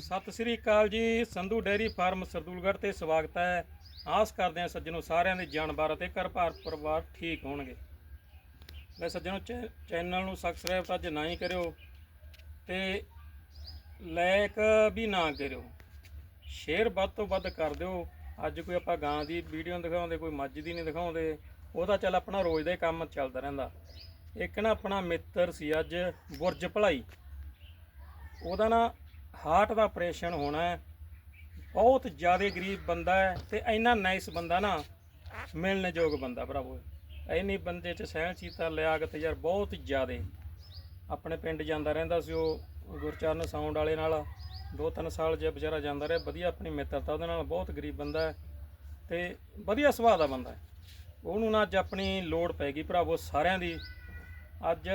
ਸਤਿ ਸ੍ਰੀ ਅਕਾਲ ਜੀ, Sandhu dairy farm Sardulgarh ਤੇ ਸਵਾਗਤ ਹੈ। ਆਸ ਕਰਦੇ ਹਾਂ ਸੱਜਣੋ ਸਾਰਿਆਂ ਦੇ ਜਾਨਵਰ ਅਤੇ ਘਰ ਭਾਰ ਪਰਿਵਾਰ ਠੀਕ ਹੋਣਗੇ। ਮੈਂ ਸੱਜਣੋ ਚੈ- ਚੈਨਲ ਨੂੰ ਸਬਸਕ੍ਰਾਈਬ ਤਾਂ ਜੇ ਨਾ ਹੀ ਕਰਿਓ ਤੇ ਲਾਇਕ ਵੀ ਨਾ ਕਰਿਓ। ਸ਼ੇਅਰ ਵੱਧ ਤੋਂ ਵੱਧ ਕਰ ਦਿਓ। ਅੱਜ ਕੋਈ ਆਪਾਂ ਗਾਂ ਦੀ ਵੀਡੀਓ ਦਿਖਾਉਂਦੇ, ਕੋਈ ਮੱਝ ਦੀ ਨਹੀਂ ਦਿਖਾਉਂਦੇ ਉਹਦਾ ਚੱਲ ਆਪਣਾ ਰੋਜ਼ ਦਾ ਹੀ ਕੰਮ ਚੱਲਦਾ ਰਹਿੰਦਾ। ਇੱਕ ਨਾ ਆਪਣਾ ਮਿੱਤਰ ਸੀ ਅੱਜ ਬੁਰਜ ਭਲਾਈ। ਉਹਦਾ ਨਾ ਹਾਰਟ ਦਾ ਆਪਰੇਸ਼ਨ ਹੋਣਾ ਹੈ। ਬਹੁਤ ਜ਼ਿਆਦਾ ਗਰੀਬ ਬੰਦਾ ਹੈ ਤੇ ਇੰਨਾ ਨਾਈਸ ਬੰਦਾ ਨਾ ਮਿਲਣ ਯੋਗ ਬੰਦਾ ਭਰਾਵੋ। ਇੰਨੀ ਬੰਦੇ ਚ ਸਹਿਣਸ਼ੀਲਤਾ, ਲਿਆਕਤ ਯਾਰ ਬਹੁਤ ਜ਼ਿਆਦਾ। ਆਪਣੇ ਪਿੰਡ ਜਾਂਦਾ ਰਹਿੰਦਾ ਸੀ ਉਹ ਗੁਰਚਰਨ ਸਾਊਂਡ ਵਾਲੇ ਨਾਲ। ਦੋ ਤਿੰਨ ਸਾਲ ਜੇ ਵਿਚਾਰਾ ਜਾਂਦਾ ਰਿਹਾ, ਵਧੀਆ ਆਪਣੀ ਮਿੱਤਰਤਾ ਉਹਦੇ ਨਾਲ, ਬਹੁਤ ਗਰੀਬ ਬੰਦਾ ਹੈ ਤੇ ਵਧੀਆ ਸੁਭਾਅ ਦਾ ਬੰਦਾ ਹੈ। ਉਹਨੂੰ ਨਾ ਅੱਜ ਆਪਣੀ ਲੋੜ ਪੈ ਗਈ ਭਰਾਵੋ ਸਾਰਿਆਂ ਦੀ। ਅੱਜ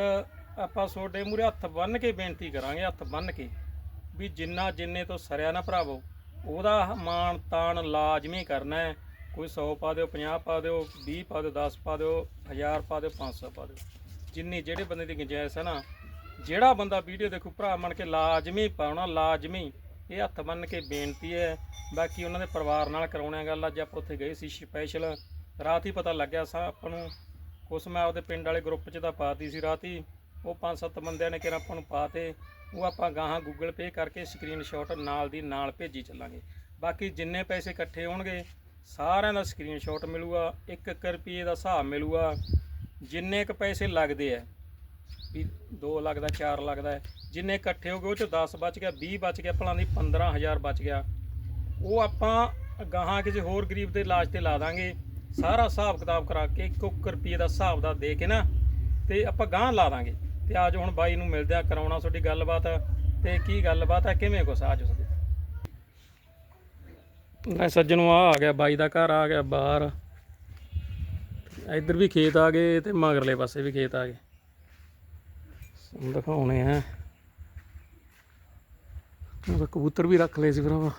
ਆਪਾਂ ਤੁਹਾਡੇ ਮੂਰੇ ਹੱਥ ਬੰਨ੍ਹ ਕੇ ਬੇਨਤੀ ਕਰਾਂਗੇ, ਹੱਥ ਬੰਨ੍ਹ ਕੇ। ਵੀ ਜਿੰਨਾ ਜਿੰਨੇ ਤੋਂ ਸਰਿਆ ਨਾ ਭਰਾਵੋ, ਉਹਦਾ ਮਾਣ ਤਾਣ ਲਾਜ਼ਮੀ ਕਰਨਾ ਹੈ। ਕੋਈ 100 ਪਾ ਦਿਓ 50 ਪਾ ਦਿਓ 20 ਪਾ ਦਿਓ 10 ਪਾ ਦਿਓ 1000 ਪਾ ਦਿਓ 500 ਪਾ ਦਿਓ। ਜਿੰਨੀ ਜਿਹੜੇ ਬੰਦੇ ਦੀ ਗੁੰਜਾਇਸ਼ ਹੈ ਨਾ, ਜਿਹੜਾ ਬੰਦਾ ਵੀਡੀਓ ਦੇਖੂ, ਭਰਾ ਮੰਨ ਕੇ ਲਾਜ਼ਮੀ ਪਾਉਣਾ, ਲਾਜ਼ਮੀ। ਇਹ ਹੱਥ ਬੰਨ੍ਹ ਕੇ ਬੇਨਤੀ ਹੈ। ਬਾਕੀ ਉਹਨਾਂ ਦੇ ਪਰਿਵਾਰ ਨਾਲ ਕਰਾਉਣਾ ਗੱਲ, ਅੱਜ ਆਪਾਂ ਉੱਥੇ ਗਏ ਸੀ ਸਪੈਸ਼ਲ ਰਾਤ ਹੀ ਪਤਾ ਲੱਗਿਆ ਸਾ ਆਪਾਂ ਨੂੰ। ਉਸ ਮੈਂ ਆਪਦੇ ਪਿੰਡ ਵਾਲੇ ਗਰੁੱਪ 'ਚ ਤਾਂ ਪਾਤੀ ਸੀ ਰਾਤ ਹੀ। ਉਹ ਪੰਜ ਸੱਤ ਬੰਦਿਆਂ ਨੇ ਕਿਹਾ ਆਪਾਂ ਨੂੰ ਪਾਤੇ। ਉਹ ਆਪਾਂ ਗਾਹਾਂ ਗੂਗਲ ਪੇ ਕਰਕੇ ਸਕਰੀਨਸ਼ਾਟ ਨਾਲ ਦੀ ਨਾਲ ਭੇਜੀ ਚੱਲਾਂਗੇ। ਬਾਕੀ ਜਿੰਨੇ ਪੈਸੇ ਇਕੱਠੇ ਹੋਣਗੇ, ਸਾਰਿਆਂ ਦਾ ਸਕਰੀਨਸ਼ਾਟ ਮਿਲੂਗਾ 1 ਰੁਪਏ ਦਾ ਹਿਸਾਬ ਮਿਲੂਗਾ। ਜਿੰਨੇ ਕ ਪੈਸੇ ਲੱਗਦੇ ਆ, ਵੀ 2 ਲੱਗਦਾ 4 ਲੱਗਦਾ ਹੈ। ਜਿੰਨੇ ਇਕੱਠੇ ਹੋ ਗਏ ਉਹ ਚ 10 ਬਚ ਗਿਆ 20 ਬਚ ਗਿਆ, ਭਲਾਂ ਦੀ 15000 ਬਚ ਗਿਆ। ਉਹ ਆਪਾਂ ਗਾਹਾਂ ਕਿਸੇ ਹੋਰ ਗਰੀਬ ਦੇ ਇਲਾਜ ਤੇ ਲਾ ਦਾਂਗੇ। ਸਾਰਾ ਹਿਸਾਬ ਕਿਤਾਬ ਕਰਾ ਕੇ 1 ਰੁਪਏ ਦਾ ਹਿਸਾਬ ਦਾ ਦੇ ਕੇ ਨਾ, ਤੇ ਆਪਾਂ ਗਾਂ ਲਾ ਦਾਂਗੇ। ਤੇ ਆਜ ਹੁਣ ਬਾਈ ਨੂੰ ਮਿਲਦੇ ਆ, ਕਰਾਉਣਾ ਤੁਹਾਡੀ ਗੱਲਬਾਤ ਤੇ ਕੀ ਗੱਲਬਾਤ ਹੈ ਕਿਵੇਂ ਕੁਛ ਆਜ ਉਸ ਲੈ ਸੱਜਣੋਂ ਆ ਆ ਗਿਆ ਬਾਈ ਦਾ ਘਰ, ਆ ਗਿਆ ਬਾਹਰ। ਇੱਧਰ ਵੀ ਖੇਤ ਆ ਗਏ ਤੇ ਮਗਰਲੇ ਪਾਸੇ ਵੀ ਖੇਤ ਆ ਗਏ। ਤੁਹਾਨੂੰ ਦਿਖਾਉਣੇ ਆ। ਉਹ ਕਬੂਤਰ ਵੀ ਰੱਖ ਲਏ ਸੀ ਭਰਾਵਾ।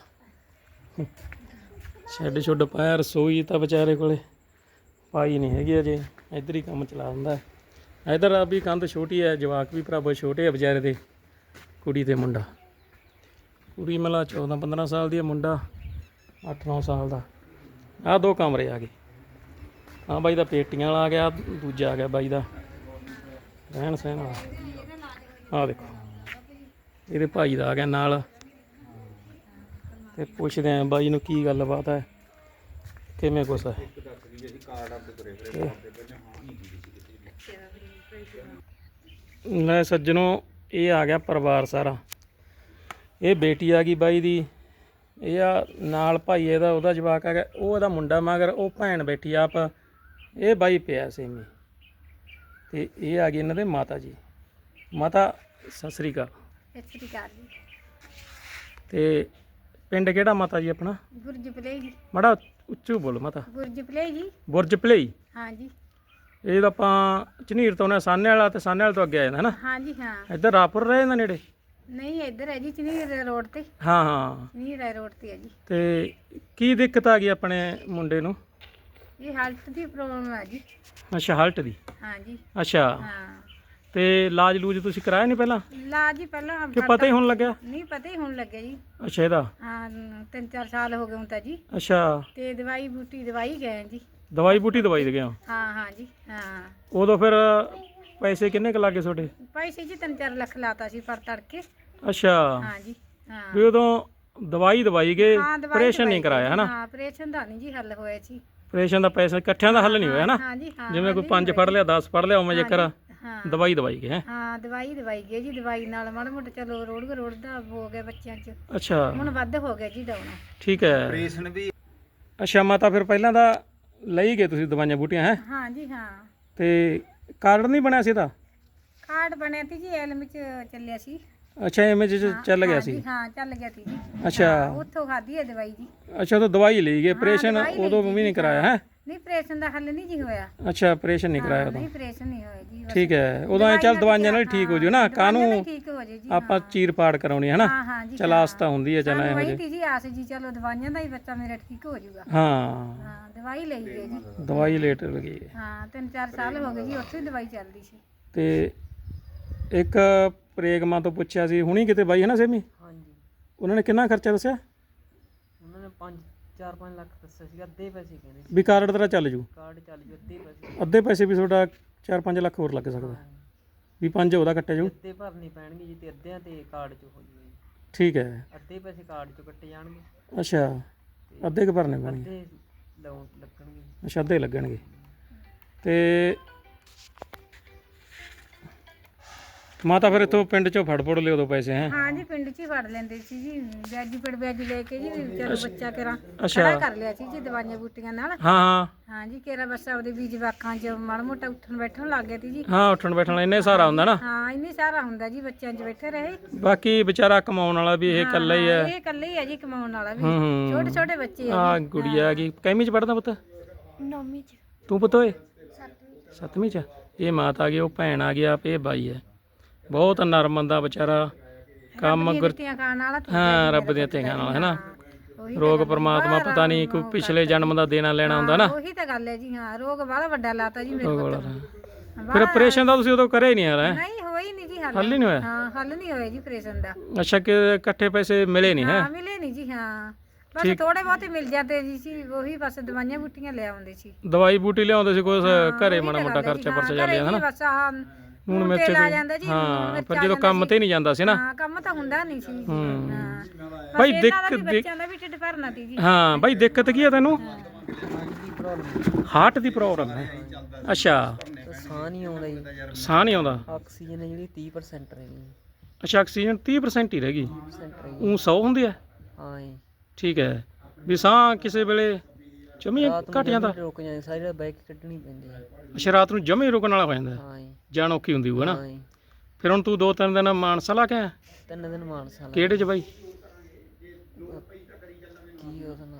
ਸ਼ੈੱਡ ਸ਼ੁੱਡ ਪਾਇਆ ਰਸੋਈ ਤਾਂ ਵਿਚਾਰੇ ਕੋਲੇ। ਪਾਈ ਨਹੀਂ ਹੈਗੀ ਅਜੇ, ਇੱਧਰ ਹੀ ਕੰਮ ਚਲਾ ਦਿੰਦਾ। ਹੈ। ਇੱਧਰ ਆ ਵੀ ਕੰਧ ਛੋਟੀ ਹੈ ਜਵਾਕ ਵੀ ਭਰਾਵਾ ਛੋਟੇ ਆ ਵਿਚਾਰੇ ਦੇ ਕੁੜੀ ਤੇ ਮੁੰਡਾ। ਕੁੜੀ ਮਲਾ 14 15 ਸਾਲ ਦੀ ਹੈ ਮੁੰਡਾ 8-9 ਸਾਲ ਦਾ। ਆ ਦੋ ਕਮਰੇ ਆ ਗਏ। ਹਾਂ ਬਾਈ ਦਾ ਪੇਟੀਆਂ ਵਾਲਾ ਆ ਗਿਆ ਦੂਜਾ ਆ ਗਿਆ ਬਾਈ ਦਾ। ਰਹਿਣ ਸਹਿਣ ਵਾਲਾ। ਆ ਦੇਖੋ। ਇਹਦੇ ਭਾਈ ਦਾ ਆ ਗਿਆ ਨਾਲ। ਤੇ ਪੁੱਛਦੇ ਆਂ ਬਾਈ ਨੂੰ ਕੀ ਗੱਲਬਾਤ ਹੈ ਕਿਵੇਂ ਕੁਛ ਹੈ ਲੈ ਸੱਜਣੋ ਇਹ ਆ ਗਿਆ ਪਰਿਵਾਰ ਸਾਰਾ। ਇਹ ਬੇਟੀ ਆ ਗਈ ਬਾਈ ਦੀ। ਇਹ ਆ ਨਾਲ ਭਾਈ ਇਹਦਾ ਉਹਦਾ ਜਵਾਕ ਆ ਗਿਆ। ਉਹ ਇਹਦਾ ਮੁੰਡਾ ਮਗਰ ਉਹ ਭੈਣ ਬੈਠੀ ਆਪ। ਇਹ ਬਾਈ ਪਿਆ ਸੇਮੀ। ਤੇ ਇਹ ਆ ਗਈ ਇਹਨਾਂ ਦੇ ਮਾਤਾ ਜੀ। ਮਾਤਾ ਸਤਿ ਸ੍ਰੀ ਅਕਾਲ। ਸਤਿ ਸ੍ਰੀ ਅਕਾਲ ਜੀ। ਤੇ ਪਿੰਡ ਕਿਹੜਾ ਮਾਤਾ ਜੀ ਆਪਣਾ? ਗੁਰਜ ਪਲੇ ਜੀ ਮੜਾ ਉੱਚੂ ਬੋਲੋ ਮਾਤਾ। ਗੁਰਜ ਪਲੇ ਜੀ ਬੁਰਜ ਭਲੇਈ ਹਾਂ ਜੀ। ਇਹ ਤਾਂ ਆਪਾਂ ਝਨੀਰ ਤੋਂ ਨੇ ਸਾਨੇ ਵਾਲਾ ਤੇ ਸਾਨੇ ਵਾਲੇ ਤੋਂ ਅੱਗੇ ਆ ਜਾਂਦਾ ਹੈ ਹਾਂ ਜੀ ਹਾਂ। ਨਾ ਇੱਧਰ ਰਾਪੁਰ ਰਹੇ ਨਾ ਨੇੜੇ? ਨਹੀਂ ਇੱਧਰ ਹੈ ਜੀ ਚਨੀਰ ਰੋਡ ਤੇ। ਹਾਂ ਹਾਂ। ਚਨੀਰ ਰੋਡ ਤੇ ਹੈ ਜੀ। ਤੇ ਕੀ ਦਿੱਕਤ ਆ ਗਈ ਆਪਣੇ ਮੁੰਡੇ ਨੂੰ? ਇਹ ਹਾਲਤ ਦੀ ਪ੍ਰੋਬਲਮ ਹੈ ਜੀ। ਅੱਛਾ ਹਾਲਟ ਦੀ? ਹਾਂ ਜੀ। ਅੱਛਾ। ਹਾਂ। ਤੇ ਇਲਾਜ ਲੂਜ ਤੁਸੀਂ ਕਰਾਇਆ ਨਹੀਂ ਪਹਿਲਾਂ? ਲਾ ਜੀ ਪਹਿਲਾਂ ਕਿ ਪਤਾ ਹੀ ਹੁਣ ਲੱਗਿਆ? ਨਹੀਂ ਪਤਾ ਹੀ ਹੁਣ ਲੱਗਿਆ ਜੀ। ਅੱਛਾ ਇਹਦਾ? ਹਾਂ ਤਿੰਨ ਚਾਰ ਸਾਲ ਹੋ ਗਏ ਹੁਣ ਤਾਂ ਜੀ। ਅੱਛਾ। ਤੇ ਦਵਾਈ ਬੂਟੀ ਦਵਾਈ ਗਏ ਜੀ। ਦਵਾਈ ਬੂਟੀ ਦਵਾਈ ਦੇ ਗਿਆ ਹਾਂ ਹਾਂ ਜੀ ਹਾਂ। ਉਦੋਂ ਫਿਰ ਪੈਸੇ ਕਿੰਨੇ ਕੁ ਲੱਗੇ ਤੁਹਾਡੇ? ਪੈਸੇ ਜੀ ਤਿੰਨ ਚਾਰ ਲੱਖ ਲਾਤਾ ਸੀ ਪਰ ਤੜਕੇ। ਅੱਛਾ। ਹਾਂ ਜੀ ਹਾਂ। ਵੀ ਉਦੋਂ ਦਵਾਈ ਦਵਾਈ ਗਏ ਹਾਂ ਦਵਾਈ ਆਪਰੇਸ਼ਨ ਨਹੀਂ ਦਵਾਈ ਕਰਾਇਆ ਹਨਾ? ਹਾਂ ਆਪਰੇਸ਼ਨ ਦਾ ਨਹੀਂ ਜੀ ਹੱਲ ਹੋਇਆ ਸੀ ਆਪਰੇਸ਼ਨ ਦਾ ਪੈਸਾ ਇਕੱਠਿਆਂ ਦਾ ਹੱਲ ਨਹੀਂ ਹੋਇਆ ਨਾ ਹਾਂ ਜੀ ਹਾਂ ਜਿਵੇਂ ਕੋਈ 5 ਫੜ ਲਿਆ 10 ਫੜ ਲਿਆ ਉਵੇਂ ਜੇਕਰ ਹਾਂ ਦਵਾਈ ਦਵਾਈ ਗਏ ਹੈਂ। ਹਾਂ ਦਵਾਈ ਦਵਾਈ ਗਈ ਜੀ ਦਵਾਈ ਨਾਲ ਮਾੜਾ ਮੋਟਾ ਚਲੋ ਰੋੜ ਰੋੜ ਦਾ ਹੋ ਗਿਆ ਬੱਚਿਆਂ 'ਚ। ਅੱਛਾ। ਹੁਣ ਵੱਧ ਹੋ ਗਿਆ ਜੀ ਡਾਉਣਾ ਠੀਕ ਹੈ। ਆਪਰੇਸ਼ਨ ਵੀ ਅੱਛਾ ਮਾਤਾ ਫਿਰ ਪਹਿਲਾਂ ਦਾ ਲਈ ਗਏ ਤੁਸੀਂ ਦਵਾਈਆਂ ਬੂਟੀਆਂ ਹੈ? ਹਾਂ ਜੀ ਹਾਂ। ਤੇ ਕਾਰਡ ਨਹੀਂ ਬਣਿਆ ਸੀ ਇਹਦਾ? ਕਾਰਡ ਬਣਿਆ ਸੀ ਜੀ ਐਲਮ 'ਚ ਚੱਲਿਆ ਸੀ। ਅੱਛਾ ਐਵੇਂ ਚ ਚੱਲ ਗਿਆ ਹਾਂ ਸੀ। ਜੀ, ਹਾਂ ਚੱਲ ਗਿਆ ਸੀ ਜੀ। ਅੱਛਾ। ਉੱਥੋਂ ਖਾਧੀ ਹੈ ਦਵਾਈ ਜੀ। ਅੱਛਾ ਤਾਂ ਦਵਾਈ ਲਈ ਗਏ ਆਪਰੇਸ਼ਨ ਦਵਾਈ ਲਈ ਉਦੋਂ ਵੀ ਨਹੀਂ ਕਰਾਇਆ ਹੈ। ਨਹੀਂ ਆਪਰੇਸ਼ਨ ਦਾ ਹੱਲ ਨਹੀਂ ਜੀ ਹੋਇਆ। ਅੱਛਾ ਆਪਰੇਸ਼ਨ ਨਹੀਂ ਕਰਾਇਆ ਉਦੋਂ। ਨਹੀਂ ਆਪਰੇਸ਼ਨ ਨਹੀਂ ਹੋਇਆ ਜੀ ਬਸ ਠੀਕ ਹੈ ਉਦੋਂ ਐ ਚੱਲ ਦਵਾਈਆਂ ਨਾਲ ਹੀ ਠੀਕ ਹੋ ਜਿਓ ਨਾ ਦਵਾਈਆਂ ਨਾਲ ਕਾਹਨੂੰ ਠੀਕ ਹੋ ਜੇ ਜੀ ਆਪਾਂ ਚੀਰ ਪਾੜ ਕਰਾਉਣੀ ਹੈ ਨਾ ਹਾਂ ਹਾਂ ਜੀ ਚਲ ਆਸ ਤਾਂ ਹੁੰਦੀ ਹੈ ਚਲ ਐ ਹੋ ਜੇ ਤੀ ਜੀ ਆਸ ਜੀ ਚਲੋ ਦਵਾਈਆਂ ਦਾ ਹੀ ਬੱਚਾ ਮੇਰਾ ਠੀਕ ਹੋ ਜਾਊਗਾ। ਹਾਂ। ਹਾਂ ਦਵਾਈ ਲਈ ਗਈ ਜੀ। ਦਵਾਈ ਲੇਟ ਲੱਗੀ ਹੈ। ਹਾਂ ਤਿੰਨ ਚਾਰ ਸਾਲ ਹੋ ਗਏ ਜੀ ਉੱਥੇ ਹੀ ਦਵਾਈ ਚੱਲਦੀ ਸੀ। ਤੇ ਇੱਕ ਪ੍ਰੇਗਮਾ ਤੋਂ ਪੁੱਛਿਆ ਸੀ ਹੁਣੀ ਕਿਤੇ ਬਾਈ ਹੈ ਨਾ ਸੇਮੀ? ਹਾਂਜੀ। ਉਹਨਾਂ ਨੇ ਕਿੰਨਾ ਖਰਚਾ ਦੱਸਿਆ? ਉਹਨਾਂ ਨੇ 5 4-5 ਲੱਖ ਦੱਸਿਆ ਸੀ ਅੱਧੇ ਪੈਸੇ ਕਹਿੰਦੇ ਸੀ। ਵੀ ਕਾਰਡ ਤੇਰਾ ਚੱਲ ਜੂ? ਕਾਰਡ ਚੱਲ ਜੂ ਅੱਧੇ ਪੈਸੇ। ਅੱਧੇ ਪੈਸੇ ਵੀ ਤੁਹਾਡਾ 4-5 ਲੱਖ ਹੋਰ ਲੱਗ ਸਕਦਾ। ਵੀ 5 ਉਹਦਾ ਕੱਟਿਆ ਜਾਊ ਅੱਧੇ ਭਰਨੇ ਪੈਣਗੇ ਜੀ ਤੇ ਅੱਧਿਆਂ ਤੇ ਕਾਰਡ ਚ ਹੋ ਜੂਗੇ ਠੀਕ ਹੈ। ਅੱਧੇ ਪੈਸੇ ਕਾਰਡ ਚੋਂ ਕੱਟੇ ਜਾਣਗੇ। ਅੱਛਾ ਅੱਧੇ ਕੁ ਭਰਨੇ ਪੈਣਗੇ। ਅੱਧੇ ਲਾਉਣ ਲੱਗਣਗੇ। ਅੱਛਾ ਅੱਧੇ ਲੱਗਣਗੇ। ਤੇ ਮਾਤਾ ਫਿਰ ਇੱਥੋਂ ਪਿੰਡ ਚੋਂ ਫੜ ਫੜ ਲਿਓ ਦੋ ਪੈਸੇ ਹੈ? ਹਾਂ ਜੀ ਪਿੰਡ 'ਚ ਹੀ ਫੜ ਲੈਂਦੇ ਸੀ ਜੀ। ਵਿਆਜੀ ਪੜ ਵਿਆਜੀ ਲੈ ਕੇ ਜੀ ਵੀ ਚਲੋ ਬੱਚਾ ਕੇਰਾ ਅੱਛਾ। ਖੜਾ ਕਰ ਲਿਆ ਸੀ ਜੀ ਦਵਾਈਆਂ ਬੂਟੀਆਂ ਨਾਲ। ਹਾਂ ਹਾਂ। ਹਾਂ ਜੀ ਕੇਰਾ ਬਸ ਆਪਦੇ ਬੀਜ ਵਾਕਾਂ 'ਚ ਮਾੜਾ ਮੋਟਾ ਉੱਠਣ ਬੈਠਣ ਲੱਗ ਗਿਆ ਸੀ ਜੀ। ਹਾਂ ਉੱਠਣ ਬੈਠਣ ਵਾਲਾ ਇੰਨੇ ਸਾਰਾ ਹੁੰਦਾ ਨਾ। ਹਾਂ ਇੰਨੀ ਸਾਰਾ ਹੁੰਦਾ ਜੀ ਬੱਚਿਆਂ 'ਚ ਬੈਠੇ ਰਹੇ। ਬਾਕੀ ਵਿਚਾਰਾ ਕਮਾਉਣ ਵਾਲਾ ਵੀ ਇਹ ਇਕੱਲਾ ਹੀ ਹੈ। ਇਹ ਇਕੱਲੇ ਹੀ ਹੈ ਜੀ ਕਮਾਉਣ ਵਾਲਾ ਵੀ। ਹੂੰ ਛੋਟੇ ਛੋਟੇ ਬੱਚੇ ਆ ਆ ਗੁੜੀਆ ਆ ਗਈ ਕੈਮੀ ਚ ਪੜਦਾ ਪੁੱਤ? ਨੌਵੀਂ 'ਚ। ਤੂੰ ਪੁੱਤ ਓਏ? ਸੱਤਵੀਂ ਚ। ਇਹ ਮਾਤਾ ਆ ਗਈ ਉਹ ਭੈਣ ਆ ਗਿਆ ਇਹ ਬਾਈ ਹੈ। ਬਹੁਤ ਨਰਮ ਬੰਦਾ ਵਿਚਾਰਾ। ਕੰਮ ਗੁਰ ਰੋਟੀਆਂ ਖਾਣ ਵਾਲਾ ਠੀਕ ਹਾਂ ਰੱਬ ਦੀਆਂ ਧੀਆਂ ਨਾਲ ਹੈ ਨਾ ਉਹੀ ਰੋਗ ਪਰਮਾਤਮਾ ਪਤਾ ਨਹੀਂ ਕੋਈ ਪਿਛਲੇ ਜਨਮ ਦਾ ਦੇਣਾ ਲੈਣਾ ਹੁੰਦਾ ਨਾ। ਉਹੀ ਤਾਂ ਗੱਲ ਹੈ ਜੀ ਹਾਂ ਰੋਗ ਬੜਾ ਵੱਡਾ ਲਾਤਾ ਜੀ ਮੇਰੇ ਕੋਲ ਫਿਰ ਆਪਰੇਸ਼ਨ ਦਾ ਤੁਸੀਂ ਉਦੋਂ ਕਰੇ ਹੀ ਨਹੀਂ ਯਾਰ ਹੈਂ? ਨਹੀਂ ਹੋਈ ਨਹੀਂ ਜੀ ਹੱਲ। ਹੱਲ ਹੀ ਨਹੀਂ ਹੋਇਆ? ਹਾਂ ਹੱਲ ਨਹੀਂ ਹੋਇਆ ਜੀ ਆਪਰੇਸ਼ਨ ਦਾ। ਅੱਛਾ ਕਿ ਇਕੱਠੇ ਪੈਸੇ ਮਿਲੇ ਨਹੀਂ ਹੈ? ਹਾਂ ਮਿਲੇ ਨਹੀਂ ਜੀ ਹਾਂ। ਬਸ ਥੋੜੇ ਬਹੁਤੇ ਮਿਲ ਜਾਂਦੇ ਜੀ ਸੀ ਉਹੀ ਬਸ ਦਵਾਈਆਂ ਬੂਟੀਆਂ ਲੈ ਆਉਂਦੇ ਸੀ। ਦਵਾਈ ਬੂਟੀ ਲਿਆਉਂਦੇ ਸੀ ਕੁਛ ਘਰੇ ਮਾੜਾ ਮੋਟਾ ਖਰਚਾ ਪਰਚਾ ਚੱਲ ਜਾਂਦਾ ਨਾ ਬਸ ਆਹ ਹੁਣ ਮਿਰਚ ਕੋਈ- ਜਾਂਦਾ ਜੀ ਹਾਂ ਪਰ ਜਦੋਂ ਕੰਮ ਤੇ ਨਹੀਂ ਜਾਂਦਾ ਸੀ ਨਾ। ਹਾਂ ਕੰਮ ਤਾਂ ਹੁੰਦਾ ਨਹੀਂ ਸੀ। ਹੂੰ। ਭਾਈ ਭਾਈ ਦਿੱਕ- ਦੇਖ ਬੱਚਿਆਂ ਦਾ ਵੀ ਢਿੱਡ ਭਰਨਾ ਤੀ ਜੀ। ਹਾਂ ਬਾਈ ਦਿੱਕਤ ਕੀ ਹੈ ਤੈਨੂੰ? ਹਾਰਟ ਦੀ ਪ੍ਰੋਬਲਮ ਹੈ। ਅੱਛਾ। ਸਾਹ ਨਹੀਂ ਆਉਂਦਾ ਜੀ। ਸਾਹ ਨਹੀਂ ਆਉਂਦਾ। ਆਕਸੀਜਨ ਜਿਹੜੀ 30% ਰਹੀ ਅੱਛਾ ਆਕਸੀਜਨ 30% ਹੀ ਰਹਿ ਗਈ। 30% ਰਹੀ ਉਹ 100 ਹੁੰਦੀ ਹੈ? ਹਾਂ ਠੀਕ ਹੈ। ਵੀ ਸਾਹ ਕਿਸੇ ਵੇਲੇ ਜਮੀ ਘਟ ਜਾਂਦਾ। ਰੁਕ ਜਾਂਦੀ ਸਾਰੀ ਰਾਤ ਬਾਈਕ ਕੱਢਣੀ ਪੈਂਦੀ ਹੈ। ਅੱਛਾ ਰਾਤ ਨੂੰ ਜਮੀ ਰੁਕਣ ਵਾਲਾ ਹੋ ਜਾਂਦਾ ਹਾਂ? ਜੀ। ਔਖੀ ਹੁੰਦੀ ਹੋਊ ਹਾਂ ਜੀ। ਫਿਰ ਹੁਣ ਤੂੰ ਦੋ ਤਿੰਨ ਦਿਨ ਮਾਨਸਾ ਲਾ ਕੇ ਆਇਆ? ਤਿੰਨ ਦਿਨ ਮਾਨਸਾ ਲਾ ਕਿਹੜੇ ਚ ਬਾਈ? ਕੀ ਉਹਦਾ ਨਾਂ?